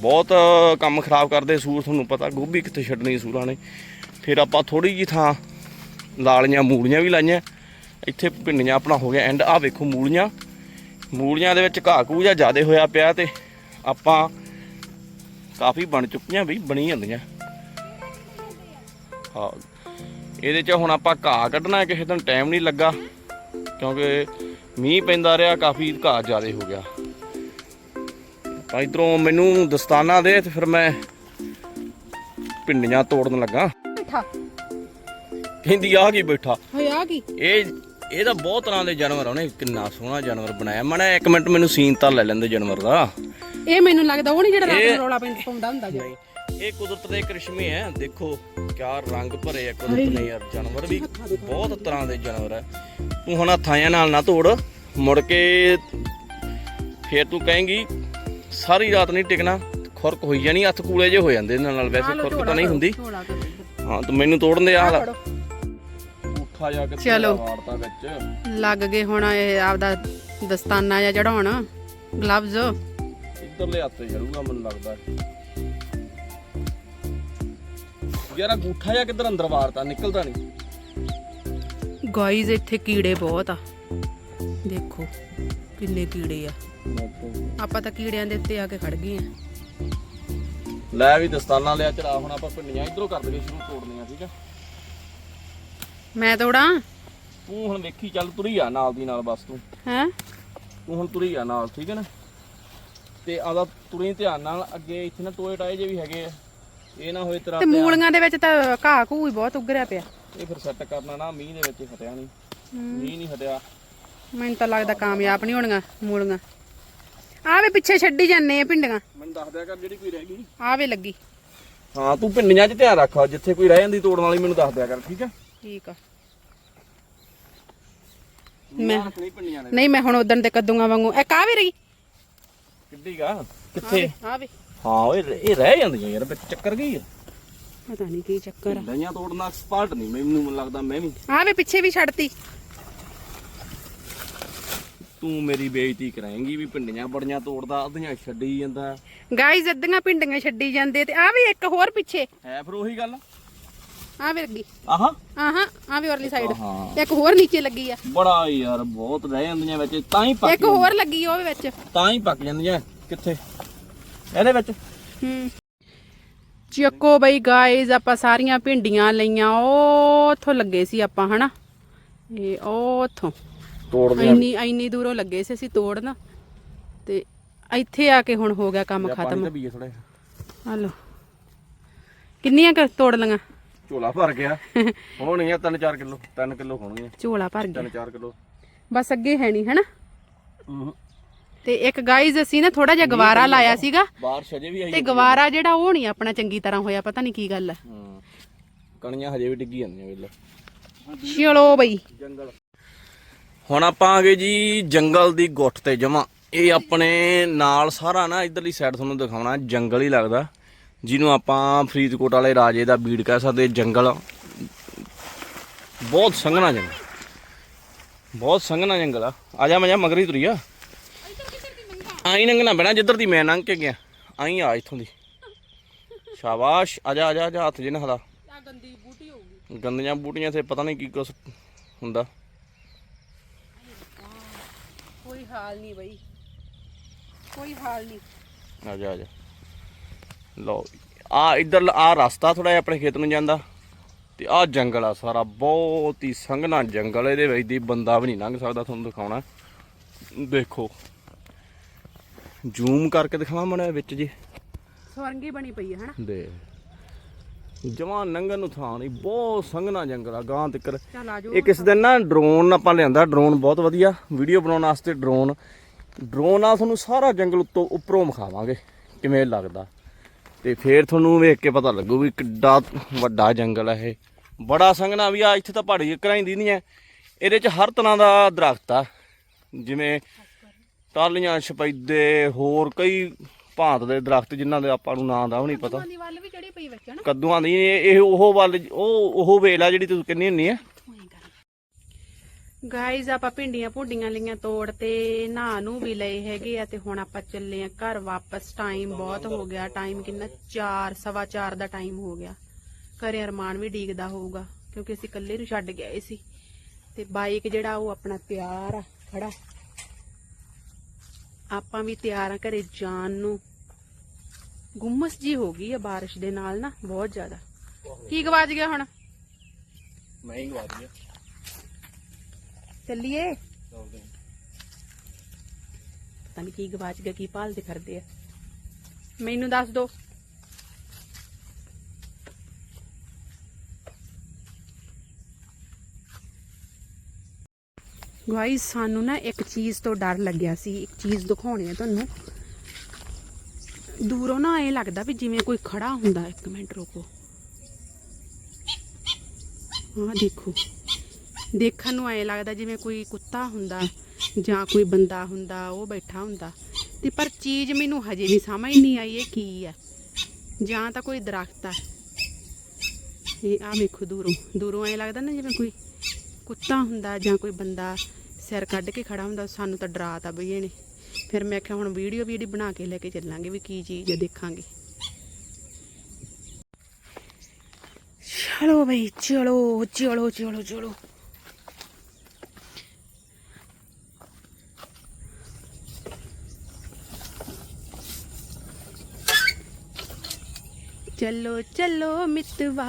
ਬਹੁਤ ਕੰਮ ਖਰਾਬ ਕਰਦੇ ਸੂਰ, ਤੁਹਾਨੂੰ ਪਤਾ, ਗੋਭੀ ਕਿੱਥੇ ਛੱਡਣੀ ਸੂਰਾਂ ਨੇ। ਫਿਰ ਆਪਾਂ ਥੋੜੀ ਜੀ ਥਾਂ ਲਾਲੀਆਂ, ਮੂਲੀਆਂ ਵੀ ਲਾਈਆਂ। ਇੱਥੇ ਪਿੰਡੀਆਂ ਆਪਣਾ ਹੋ ਗਿਆ ਐਂਡ ਆ ਵੇਖੋ ਮੂਲੀਆਂ। ਮੂਲੀਆਂ ਦੇ ਵਿੱਚ ਘਾਹ ਘੂ ਜਿਹਾ ਜ਼ਿਆਦੇ ਹੋਇਆ ਪਿਆ ਤੇ ਆਪਾਂ ਕਾਫੀ ਬਣ ਚੁੱਕੀਆਂ ਵੀ ਬਣੀ ਜਾਂਦੀਆਂ ਹਾਂ। ਇਹਦੇ ਚ ਹੁਣ ਆਪਾਂ ਘਾਹ ਕੱਢਣਾ, ਕਿਸੇ ਦਿਨ ਟਾਈਮ ਨਹੀਂ ਲੱਗਾ। ਕਿਉਂਕਿ ਮੀਂਹ ਪੈਂਦਾ ਰਿਹਾ, ਕਾਫੀ ਘਾਹ ਜ਼ਿਆਦਾ ਹੋ ਗਿਆ। ਤਾਂ ਇਧਰੋਂ ਮੈਨੂੰ ਦਸਤਾਨਾ ਦੇ ਤੇ ਫਿਰ ਮੈਂ ਪਿੰਡੀਆਂ ਤੋੜਨ ਲੱਗਾ। ਬੈਠਾ। ਕਹਿੰਦੀ ਆ ਕੀ ਬੈਠਾ। ਹੋਏ ਆ ਕੀ ਇਹ ਇਹ ਤਾਂ ਬਹੁਤ ਤਰ੍ਹਾਂ ਦੇ ਜਾਨਵਰ ਆ ਉਹਨੇ ਕਿੰਨਾ ਸੋਹਣਾ ਜਾਨਵਰ ਬਣਾਇਆ। ਮਣਾ ਇੱਕ ਮਿੰਟ ਮੈਨੂੰ ਸੀਨ ਤਾਂ ਲੈ ਲੈਂਦੇ ਜਾਨਵਰ ਦਾ। ਇਹ ਮੈਨੂੰ ਲੱਗਦਾ ਉਹ ਨਹੀਂ ਜਿਹੜਾ ਰਾਤ ਨੂੰ ਰੌਲਾ ਪੈਂਦਾ ਪਾਉਂਦਾ ਹੁੰਦਾ ਜੀ। ਇਹ ਕੁਦਰਤ ਦੇ ਕ੍ਰਿਸ਼ਮੇ ਹੈ ਦੇਖੋ ਕਿਆ ਰੰਗ ਭਰੇ ਆ ਕੁਦਰਤ ਨੇ ਯਾਰ ਜਾਨਵਰ ਵੀ। ਬਹੁਤ ਤਰ੍ਹਾਂ ਦੇ ਜਾਨਵਰ ਹੈ ਤੂੰ ਹੁਣ ਹੱਥਾਂ ਨਾਲ ਨਾ ਤੋੜ। ਮੁੜ ਕੇ ਫੇਰ ਤੂੰ ਕਹੇਂਗੀ ਸਾਰੀ ਰਾਤ ਨਹੀਂ ਟਿਕਣਾ ਖੁਰਕ ਹੋਈ ਜਾਣੀ ਹੱਥ ਕੂਲੇ ਜੇ ਹੋ ਜਾਂਦੇ ਇਹਨਾਂ ਨਾਲ ਵੈਸੇ ਖੁਰਕ ਤਾਂ ਨਹੀਂ ਹੁੰਦੀ। ਹਾਂ ਤੂੰ ਮੈਨੂੰ ਤੋੜਨ ਦੇ ਆਹ। ਉੱਠਾ ਜਾ ਕੇ ਚਲੋ। ਵਾਰਤਾ ਵਿੱਚ। ਲੱਗ ਗਏ ਹੁਣ ਇਹ ਆਪਦਾ ਦਸਤਾਨਾ ਜਾਂ ਚੜਾਉਣ ਗਲਵਜ਼ ਇੱਧਰਲੇ ਹੱਥ ਤੇ ਜਰੂਗਾ ਮੈਨੂੰ ਲੱਗਦਾ। ਯਾਰ ਅੰਗੂਠਾ ਜਾਂ ਕਿੱਧਰ ਅੰਦਰ ਵਾਰਤਾ ਨਿਕਲਦਾ ਨਹੀਂ। ਗਾਈਜ਼ ਇੱਥੇ ਕੀੜੇ ਬਹੁਤ ਆ। ਦੇਖੋ ਕਿੰਨੇ ਕੀੜੇ ਆ। ਆਪਾਂ ਤਾਂ ਕੀੜਿਆਂ ਦੇ ਉੱਤੇ ਆ ਕੇ ਖੜ ਗਏ ਆ ਲੈ ਵੀ ਦਸਤਾਨਾ ਲਿਆ ਚੜਾ ਹੁਣ ਆਪਾਂ ਪਿੰਡੀਆਂ ਇਧਰੋਂ ਕਰ ਦਈਏ ਸ਼ੁਰੂ ਤੋੜਨੀਆਂ ਠੀਕ ਆ? ਮੈਂ ਤੋੜਾਂ? ਤੂੰ ਹੁਣ ਵੇਖੀ ਚੱਲ ਤੁਰੀ ਆ ਨਾਲ ਦੀ ਨਾਲ ਬਸ ਤੂੰ। ਹੈ? ਤੂੰ ਹੁਣ ਤੁਰੀ ਆ ਨਾਲ ਠੀਕ ਹੈ ਨਾ? ਤੇ ਆਦਾ ਤੁਰੀ ਧਿਆਨ ਨਾਲ ਅੱਗੇ ਇੱਥੇ ਨਾ ਟੋਏ ਟਾਏ ਜੇ ਵੀ ਹੈਗੇ ਆ। ਇਹ ਨਾ ਹੋਏ ਤੇਰਾ ਤੇ ਮੂਲੀਆਂ ਦੇ ਵਿੱਚ ਤਾਂ ਘਾਹ ਘੂ ਹੀ ਬਹੁਤ ਉੱਗਰਿਆ ਪਿਆ। ਇਹ ਫਿਰ ਸੈੱਟ ਕਰਨਾ ਨਾ ਮੀਂਹ ਦੇ ਵਿੱਚ ਹਟਿਆ ਨਹੀਂ ਮੀਂਹ ਨਹੀਂ ਹਟਿਆ। ਮੈਨੂੰ ਤਾਂ ਲੱਗਦਾ ਕਾਮਯਾਬ ਨਹੀਂ ਹੋਣੀਆਂ ਮੂਲੀਆਂ। ਆਵੇ ਪਿੱਛੇ ਛੱਡੀ ਜਾਂਦੇ ਆ ਪਿੰਡੀਆਂ ਮੈਨੂੰ ਦੱਸ ਦਿਆ ਕਰ ਜਿਹੜੀ ਕੋਈ ਰਹਿ ਗਈ ਆਵੇ ਲੱਗੀ। ਹਾਂ ਤੂੰ ਪਿੰਡੀਆਂ 'ਚ ਧਿਆਨ ਰੱਖ ਜਿੱਥੇ ਕੋਈ ਰਹਿ ਜਾਂਦੀ ਤੋੜਨ ਵਾਲੀ ਮੈਨੂੰ ਦੱਸ ਦਿਆ ਕਰ ਠੀਕ ਆ? ਠੀਕ ਆ। ਮੈਂ ਨੇ। ਨਹੀਂ ਮੈਂ ਹੁਣ ਉਦਣ ਤੇ ਕੱਦੂਆਂ ਵਾਂਗੂ। ਇਹ ਕਾਵੇ ਰਹੀ। ਕਿੱਡੀ ਗਾ? ਕਿੱਥੇ? ਆਵੇ ਹਾਂ ਓਏ ਇਹ ਰਹਿ ਜਾਂਦੀਆਂ ਯਾਰ ਵਿੱਚ ਚੱਕਰ ਗਈ ਆ? ਪਤਾ ਨਹੀਂ ਕੀ ਚੱਕਰ ਆ। ਪਿੰਡੀਆਂ ਤੋੜਨਾ ਐਕਸਪਰਟ ਨਹੀਂ ਮੈਨੂੰ ਲੱਗਦਾ ਮੈਂ ਵੀ। ਆਵੇ ਪਿੱਛੇ ਵੀ ਛੱਡਤੀ। ਤੂੰ ਮੇਰੀ ਬੇਇੱਜ਼ਤੀ ਕਰਾਏਂਗੀ ਵੀ ਪਿੰਡੀਆਂ ਬੜੀਆਂ ਤੋੜਦਾ ਅੱਧੀਆਂ ਛੱਡੀ ਜਾਂਦਾ। ਗਾਈਜ਼ ਅੱਧੀਆਂ ਪਿੰਡੀਆਂ ਛੱਡੀ ਜਾਂਦੇ ਤੇ ਆ ਵੀ ਇੱਕ ਹੋਰ ਪਿੱਛੇ। ਹੈ ਫਿਰ ਉਹੀ ਗੱਲ? ਆਵੇ ਲੱਗੀ ਆਹਾ? ਆਹਾਂ ਆਵੇ ਵਾਲੀ ਸਾਈਡ ਹਾਂ। ਇੱਕ ਹੋਰ ਨੀਚੇ ਲੱਗੀ ਆ। ਬੜਾ ਯਾਰ ਬਹੁਤ ਰਹਿ ਜਾਂਦੀਆਂ ਵਿੱਚ ਤਾਂ ਹੀ ਪੱਕ ਇੱਕ ਹੋਰ ਲੱਗੀ ਆ ਉਹਦੇ ਵਿੱਚ। ਤਾਂ ਹੀ ਪੱਕ ਜਾਂਦੀਆਂ ਕਿੱਥੇ? ਇਹਦੇ ਵਿੱਚ। ਹੂੰ। ਚੱਕੋ ਬਈ ਗਾਇਜ਼ ਆਪਾਂ ਸਾਰੀਆਂ ਭਿੰਡੀਆਂ ਲਈਆਂ ਉਹ ਉੱਥੋਂ ਲੱਗੇ ਸੀ ਆਪਾਂ ਹਨਾ? ਇਹ ਉਹ ਉੱਥੋਂ। ਤੋੜਦੇ ਇੰਨੀ ਇੰਨੀ ਦੂਰੋਂ ਲੱਗੇ ਸੀ ਅਸੀਂ ਤੋੜਨ। ਤੇ ਇੱਥੇ ਆ ਕੇ ਹੁਣ ਹੋ ਗਿਆ ਕੰਮ ਪਾਣੀ ਖਤਮ। ਤਾਂ ਪੀਏ ਥੋੜਾ ਹਲੋ। ਕਿੰਨੀਆਂ ਕੁ ਤੋੜ ਲਈਆਂ ਝੋਲਾ ਭਰ ਗਿਆ। ਹੋਣਗੀਆਂ 3-4 ਕਿਲੋ 3 ਕਿਲੋ ਹੋਣਗੀਆਂ। ਝੋਲਾ ਭਰ ਗਿਆ। 3-4 ਕਿਲੋ। ਬਸ ਅੱਗੇ ਹੈ ਨਹੀਂ ਹਨਾ? ਤੇ ਇੱਕ ਗਾਈਜ਼ ਅਸੀਂ ਨਾ ਥੋੜਾ ਜਿਹਾ ਗਵਾਰਾ ਲਾਇਆ ਸੀਗਾ। ਬਾਰਿਸ਼ ਅਜੇ ਵੀ ਆਈ ਤੇ ਗਵਾਰਾ ਜਿਹੜਾ ਉਹ ਨਹੀਂ ਆਪਣਾ ਚੰਗੀ ਤਰ੍ਹਾਂ ਹੋਇਆ ਪਤਾ ਨਹੀਂ ਕੀ ਗੱਲ ਹੈ ਹਾਂ। ਕਣੀਆਂ ਹਜੇ ਵੀ ਡਿੱਗੀ ਜਾਂਦੀਆਂ ਵੇਲੇ ਚਲੋ ਬਈ। ਜੰਗਲ। ਹੁਣ ਆਪਾਂ ਆ ਗਏ ਜੀ ਜੰਗਲ ਦੀ ਗੁੱਟ ਤੇ ਜਮਾ। ਇਹ ਆਪਣੇ ਨਾਲ ਸਾਰਾ ਨਾ ਇਧਰਲੀ ਸਾਈਡ ਤੁਹਾਨੂੰ ਦਿਖਾਉਣਾ ਜੰਗਲ ਹੀ ਲੱਗਦਾ। ਜਿਹਨੂੰ ਆਪਾਂ ਫਰੀਦਕੋਟ ਵਾਲੇ ਰਾਜੇ ਦਾ ਬੀੜ ਕਹਿ ਸਕਦੇ ਜੰਗਲ। ਬਹੁਤ ਸੰਘਣਾ ਜੰਗਲ। ਬਹੁਤ ਸੰਘਣਾ ਜੰਗਲ ਆ। ਆ ਜਾ ਮੈਂ ਜਾ ਮਗਰੀ ਤੁਰੀ ਆ। ਆਈ ਨੰਗਣਾ ਬਣਾ ਜਿੱਧਰ ਦੀ ਮੈਂ ਲੰਘ ਕੇ ਗਿਆ। ਆਈ ਆ ਇੱਥੋਂ ਦੀ। ਸ਼ਾਬਾਸ਼। ਆ ਜਾ ਆ ਜਾ ਆ ਜਾ ਹੱਥ ਜੇ ਨਾ ਹਲਾ। ਗੰਦੀ ਬੂਟੀ ਹੋਊਗੀ। ਗੰਦੀਆਂ ਬੂਟੀਆਂ ਤੇ ਪਤਾ ਨਹੀਂ ਕੀ ਕੁਛ ਹੁੰਦਾ ਕੋਈ ਹਾਲ ਨਹੀਂ ਬਈ। ਕੋਈ ਹਾਲ ਨਹੀਂ। ਆ ਜਾ ਆ ਜਾ। ਲਓ ਆ ਇਧਰ ਆ ਰਸਤਾ ਥੋੜਾ ਜਿਹਾ ਆਪਣੇ ਖੇਤ ਨੂੰ ਜਾਂਦਾ। ਤੇ ਆ ਜੰਗਲ ਆ ਸਾਰਾ ਬਹੁਤ ਹੀ ਸੰਘਣਾ ਜੰਗਲ ਇਹਦੇ ਵਿੱਚ ਦੀ ਬੰਦਾ ਵੀ ਨਹੀਂ ਲੰਘ ਸਕਦਾ ਤੁਹਾਨੂੰ ਦਿਖਾਉਣਾ। ਦੇਖੋ ਜ਼ੂਮ ਕਰਕੇ ਦਿਖਾਵਾਂ ਮੜਾ ਵਿੱਚ ਜੀ। ਸਵਰਗੀ ਬਣੀ ਪਈ ਹੈ ਹਨਾ? ਦੇ। ਜਵਾਨ ਨੰਗਨ ਨੂੰ ਥਾਂ ਨਹੀਂ ਬਹੁਤ ਸੰਘਣਾ ਜੰਗਲ ਆ ਗਾਂ ਤੱਕਰ। ਇਹ ਕਿਸ ਦਿਨ ਨਾ ਡਰੋਨ ਆਪਾਂ ਲਿਆਂਦਾ ਡਰੋਨ ਬਹੁਤ ਵਧੀਆ। ਵੀਡੀਓ ਬਣਾਉਣ ਵਾਸਤੇ ਡਰੋਨ ਡਰੋਨ ਨਾਲ ਤੁਹਾਨੂੰ ਸਾਰਾ ਜੰਗਲ ਉੱਤੋਂ ਉੱਪਰੋਂ ਵਿਖਾਵਾਂਗੇ ਕਿਵੇਂ ਲੱਗਦਾ। ਤੇ ਫੇਰ ਤੁਹਾਨੂੰ ਵੇਖ ਕੇ ਪਤਾ ਲੱਗੂ ਵੀ ਕਿੱਡਾ ਵੱਡਾ ਜੰਗਲ ਹੈ ਇਹ। ਬੜਾ ਸੰਘਣਾ ਵੀ ਆ ਇੱਥੇ ਤਾਂ ਪਹਾੜੀ ਕਰਾਈਂਦੀ ਨਹੀਂ ਹੈ ਇਹਦੇ 'ਚ ਹਰ ਤਰ੍ਹਾਂ ਦਾ ਦਰਖਤ ਆ ਜਿਵੇਂ ਟਾਲੀਆਂ ਛਪੈਦੇ ਹੋਰ ਕਈ ਭਾਂਤ ਦੇ ਦਰਖਤ ਜਿਨ੍ਹਾਂ ਦੇ ਆਪਾਂ ਨੂੰ ਨਾਂ ਦਾ ਵੀ ਨਹੀਂ ਪਤਾ। ਦੀ ਵੱਲ ਵੀ ਚੜੀ ਪਈ ਵਿੱਚ ਹਨਾ? ਕੱਦੂਆਂ ਦੀ ਇਹ ਇਹ ਉਹ ਵੱਲ ਉਹ ਉਹ ਵੇਲ ਆ ਜਿਹੜੀ ਤੂੰ ਕਹਿੰਦੀ ਹੁੰਨੀ ਆ। ਗਾਈਜ਼ ਆਪਾਂ ਭਿੰਡੀਆਂ ਭੁੰਡੀਆਂ ਲਈਆਂ ਤੋੜ ਤੇ ਨਹਾ ਨੂੰ ਵੀ ਲਏ ਹੈਗੇ ਆ ਤੇ ਹੁਣ ਆਪਾਂ ਚੱਲੇ ਆ ਘਰ ਵਾਪਸ। ਟਾਈਮ ਬਹੁਤ ਹੋ ਗਿਆ ਟਾਈਮ ਕਿੰਨਾ 4 ਸਵਾ 4 ਦਾ ਟਾਈਮ ਹੋ ਗਿਆ। ਘਰੇ ਅਰਮਾਨ ਵੀ ਡੀਕਦਾ ਹੋਊਗਾ ਕਿਉਂਕਿ ਅਸੀਂ ਇਕੱਲੇ ਨੂੰ ਛੱਡ ਗਏ ਸੀ। ਤੇ ਬਾਈਕ ਜਿਹੜਾ ਉਹ ਆਪਣਾ ਤਿਆਰ ਆ ਖੜਾ। ਆਪਾਂ ਵੀ ਤਿਆਰ ਆ ਘਰੇ ਜਾਣ ਨੂੰ। ਗੁੰਮਸ ਜੀ ਹੋ ਗਈ ਆ ਬਾਰਿਸ਼ ਦੇ ਨਾਲ ਨਾ ਬਹੁਤ ਜ਼ਿਆਦਾ। ਕੀ ਗਵਾਚ ਗਿਆ ਹੁਣ? ਮੈਂ ਹੀ ਗਵਾ ਦਿਆ ਚੱਲੀਏ? ਪਤਾ ਨਹੀਂ ਕੀ ਗਵਾਚ ਗਿਆ ਕੀ ਭਾਲਦੇ ਫਿਰਦੇ ਆ। ਮੈਨੂੰ ਦੱਸ ਦੋ। ਗਾਇਸ ਸਾਨੂੰ ਨਾ ਇੱਕ ਚੀਜ਼ ਤੋਂ ਡਰ ਲੱਗਿਆ ਸੀ ਇੱਕ ਚੀਜ਼ ਦਿਖਾਉਣੀ ਆ ਤੁਹਾਨੂੰ। ਦੂਰੋਂ ਨਾ ਐ ਲੱਗਦਾ ਵੀ ਜਿਵੇਂ ਕੋਈ ਖੜਾ ਹੁੰਦਾ, ਇੱਕ ਮਿੰਟ ਰੁਕੋ। ਹਾਂ ਦੇਖੋ। ਦੇਖਣ ਨੂੰ ਐ ਲੱਗਦਾ ਜਿਵੇਂ ਕੋਈ ਕੁੱਤਾ ਹੁੰਦਾ, ਜਾਂ ਕੋਈ ਬੰਦਾ ਹੁੰਦਾ, ਉਹ ਬੈਠਾ ਹੁੰਦਾ। ਤੇ ਪਰ ਚੀਜ਼ ਮੈਨੂੰ ਹਜੇ ਵੀ ਸਮਝ ਨਹੀਂ ਆਈ ਇਹ ਕੀ ਹੈ। ਜਾਂ ਤਾਂ ਕੋਈ ਦਰਖਤ ਆ ਇਹ ਆ ਵੇਖੋ ਦੂਰੋਂ। ਦੂਰੋਂ ਐ ਲੱਗਦਾ ਨਾ ਜਿਵੇਂ ਕੋਈ ਕੁੱਤਾ ਹੁੰਦਾ ਜਾਂ ਕੋਈ ਬੰਦਾ ਸਿਰ ਕੱਢ ਕੇ ਖੜਾ ਹੁੰਦਾ, ਸਾਨੂੰ ਤਾਂ ਡਰਾਤਾ ਬਈ ਇਹਨੇ ਫਿਰ ਮੈਂ ਕਿਹਾ ਹੁਣ ਵੀਡੀਓ ਵੀਡੀ ਬਣਾ ਕੇ ਲੈ ਕੇ ਚੱਲਾਂਗੇ ਵੀ ਕੀ ਚੀਜ਼ ਹੈ ਦੇਖਾਂਗੇ ਚਲੋ ਬਈ ਚਲੋ ਚਲੋ ਚਲੋ ਚਲੋ चलो चलो मितवा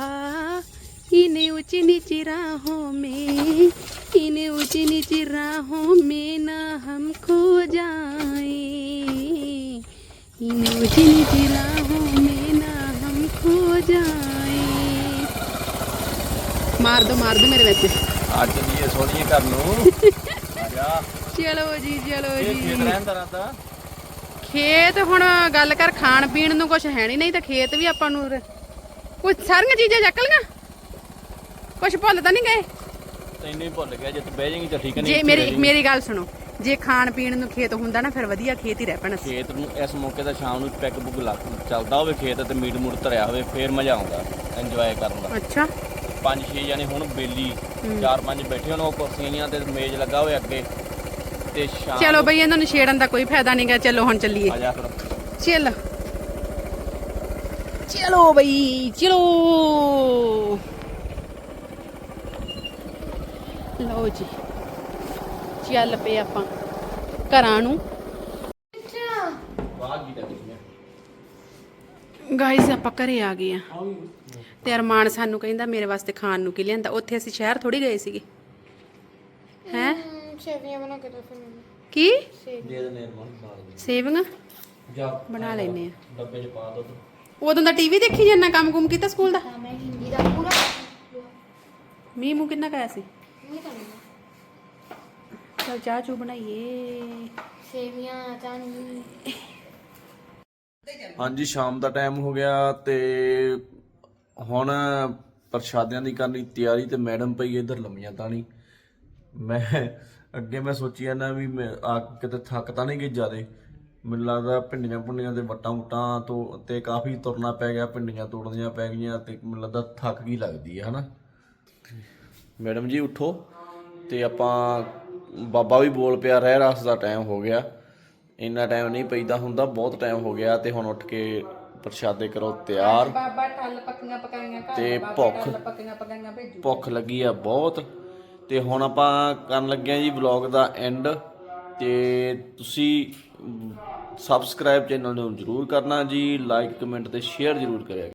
इन्हें ऊंच नीच राहों में इन्हें ऊंच नीच राहों में ना हम खो जाए इन्हें ऊंच नीच राहों में ना हम खो जाए मार दो मार दो मेरे बच्चे ਅੱਜ ਚੱਲੀਏ ਸੋਹਣੀਏ ਘਰ ਨੂੰ ਆ ਜਾ ਚਲੋ ਜੀ ਚਲੋ ਇਹ ਜੀ ਖੇਤ ਰਹਿਣ ਦਾ ਰਾਤਾ ਖੇਤ ਹੁਣ ਗੱਲ ਕਰ ਖਾਣ ਪੀਣ ਨੂੰ ਕੁਝ ਹੈ ਨਹੀਂ ਨਹੀਂ ਤਾਂ ਖੇਤ ਵੀ ਆਪਾਂ ਨੂੰ ਕੁਝ ਸਾਰੀਆਂ ਚੀਜ਼ਾਂ ਚੱਕ ਲੀਆਂ ਕੁਝ ਭੁੱਲ ਤਾਂ ਨਹੀਂ ਗਏ ਤੈਨੂੰ ਹੀ ਭੁੱਲ ਗਿਆ ਜੇ ਤੂੰ ਬਹਿ ਜਾਏਂਗੀ ਤਾਂ ਠੀਕ ਨਹੀਂ ਜੇ ਇੱਥੇ ਮੇਰੀ ਰਹਿ ਜਾਏਂਗੀ। ਮੇਰੀ ਗੱਲ ਸੁਣੋ ਜੇ ਖਾਣ ਪੀਣ ਨੂੰ ਖੇਤ ਹੁੰਦਾ ਨਾ ਫਿਰ ਵਧੀਆ ਖੇਤ ਹੀ ਰਹਿ ਪੈਣਾ। ਸੀ ਖੇਤ ਨੂੰ ਇਸ ਮੌਕੇ ਦਾ ਸ਼ਾਮ ਨੂੰ ਪੈਗ ਬੁੱਗ ਲੱਗ ਚੱਲਦਾ ਹੋਵੇ ਖੇਤ ਤੇ ਮੀਟ ਮੂਟ ਧਰਿਆ ਹੋਵੇ ਫੇਰ ਮਜ਼ਾ ਆਉਂਦਾ ਇੰਜੋਏ ਕਰਨ ਦਾ। ਅੱਛਾ। ਪੰਜ ਛੇ ਜਾਣੇ ਹੁਣ ਬੇਲੀ ਚਾਰ ਪੰਜ ਬੈਠੇ ਹੋਣ ਉਹ ਕੁਰਸੀਆਂ ਤੇ ਮੇਜ਼ ਲੱਗਾ ਹੋਵੇ ਅੱਗੇ। ਤੇ ਸ਼ਾਮ ਚਲੋ ਬਈ ਇਹਨਾਂ ਨੂੰ ਛੇੜਨ ਦਾ ਕੋਈ ਫਾਇਦਾ ਨਹੀਂਗਾ ਚਲੋ ਹੁਣ ਚੱਲੀਏ। ਆ ਜਾ ਫਿਰ। ਚੱਲ। ਚਲੋ ਬਈ ਚਲੋ। ਲਓ ਜੀ। ਚੱਲ ਪਏ ਆਪਾਂ ਘਰਾਂ ਨੂੰ। ਗਾਇਸ ਆਪਾਂ ਘਰੇ ਆ ਗਏ ਆ। ਤੇ ਅਰਮਾਨ ਸਾਨੂੰ ਕਹਿੰਦਾ ਮੇਰੇ ਵਾਸਤੇ ਖਾਣ ਨੂੰ ਕੀ ਲਿਆਂਦਾ? ਉੱਥੇ ਅਸੀਂ ਸ਼ਹਿਰ ਥੋੜੀ ਗਏ ਸੀਗੇ। ਹੈ? ਬਣਾ ਕੇ ਕੀ? ਦੇ ਬਣਾ ਲੈਨੇ ਆ। ਡੱਬੇ 'ਚ ਪਾ ਦੋ ਉਦੋਂ ਦਾ ਟੀਵੀ ਦੇਖੀ ਜਾਂਦਾ ਕੰਮ-ਕੁਮ ਕੀਤਾ ਸਕੂਲ ਦਾ? ਮੈਂ ਹਿੰਦੀ ਦਾ ਪੂਰਾ। ਮੀਂਹ ਕਿੰਨਾ ਕਾਇਆ ਸੀ? ਚਲ ਚਾਹ ਚੂ ਬਣਾਈਏ। ਸੇਵੀਆਂ ਚਾਹਨੀ ਹਾਂਜੀ ਸ਼ਾਮ ਦਾ ਟਾਈਮ ਹੋ ਗਿਆ ਤੇ ਹੁਣ ਪ੍ਰਸ਼ਾਦਿਆਂ ਦੀ ਕਰਨੀ ਤਿਆਰੀ ਤੇ ਮੈਡਮ ਪਈ ਇਧਰ ਲੰਮੀਆਂ ਤਾਣੀ ਮੈਂ ਅੱਗੇ ਮੈਂ ਸੋਚਿਆ ਨਾ ਵੀ ਮੈਂ ਆ ਕਿਤੇ ਥੱਕ ਤਾਂ ਨਹੀਂ ਗਈ ਜਿਆਦੇ। ਮੈਨੂੰ ਲੱਗਦਾ ਭਿੰਡੀਆਂ ਭੁੰਡੀਆਂ ਦੇ ਵੱਟਾਂ ਵਟਾਂ ਤੋਂ ਤੇ ਕਾਫੀ ਤੁਰਨਾ ਪੈ ਗਿਆ ਭਿੰਡੀਆਂ ਤੋੜਨੀਆਂ ਪੈ ਗਈਆਂ ਤੇ ਮੈਨੂੰ ਲੱਗਦਾ ਥੱਕ ਗਈ ਲੱਗਦੀ ਹੈ ਹਨਾ? ਮੈਡਮ ਜੀ ਉਠੋ ਤੇ ਆਪਾਂ ਬਾਬਾ ਵੀ ਬੋਲ ਪਿਆ ਰਹਿ ਰਸ ਦਾ ਟਾਈਮ ਹੋ ਗਿਆ। ਇੰਨਾ ਟਾਈਮ ਨਹੀਂ ਪਈਦਾ ਹੁੰਦਾ ਬਹੁਤ ਟਾਈਮ ਹੋ ਗਿਆ ਤੇ ਹੁਣ ਉੱਠ ਕੇ ਪ੍ਰਸ਼ਾਦੇ ਕਰੋ ਤਿਆਰ। ਬਾਬਾ ਟੱਲ ਪੱਕੀਆਂ ਪਕਾਈਆਂ ਘਰ ਤੇ ਭੁੱਖ। ਪੱਕੀਆਂ ਪਕਾਈਆਂ ਭੇਜੂ। ਭੁੱਖ ਲੱਗੀ ਆ ਬਹੁਤ। ਤੇ ਹੁਣ ਆਪਾਂ ਕਰਨ ਲੱਗੇ ਆ ਜੀ ਵਲੌਗ ਦਾ ਐਂਡ ਤੇ ਤੁਸੀਂ ਸਬਸਕ੍ਰਾਈਬ ਚੈਨਲ ਨੂੰ ਜਰੂਰ ਕਰਨਾ ਜੀ ਲਾਈਕ ਕਮੈਂਟ ਤੇ ਸ਼ੇਅਰ ਜਰੂਰ ਕਰਿਆ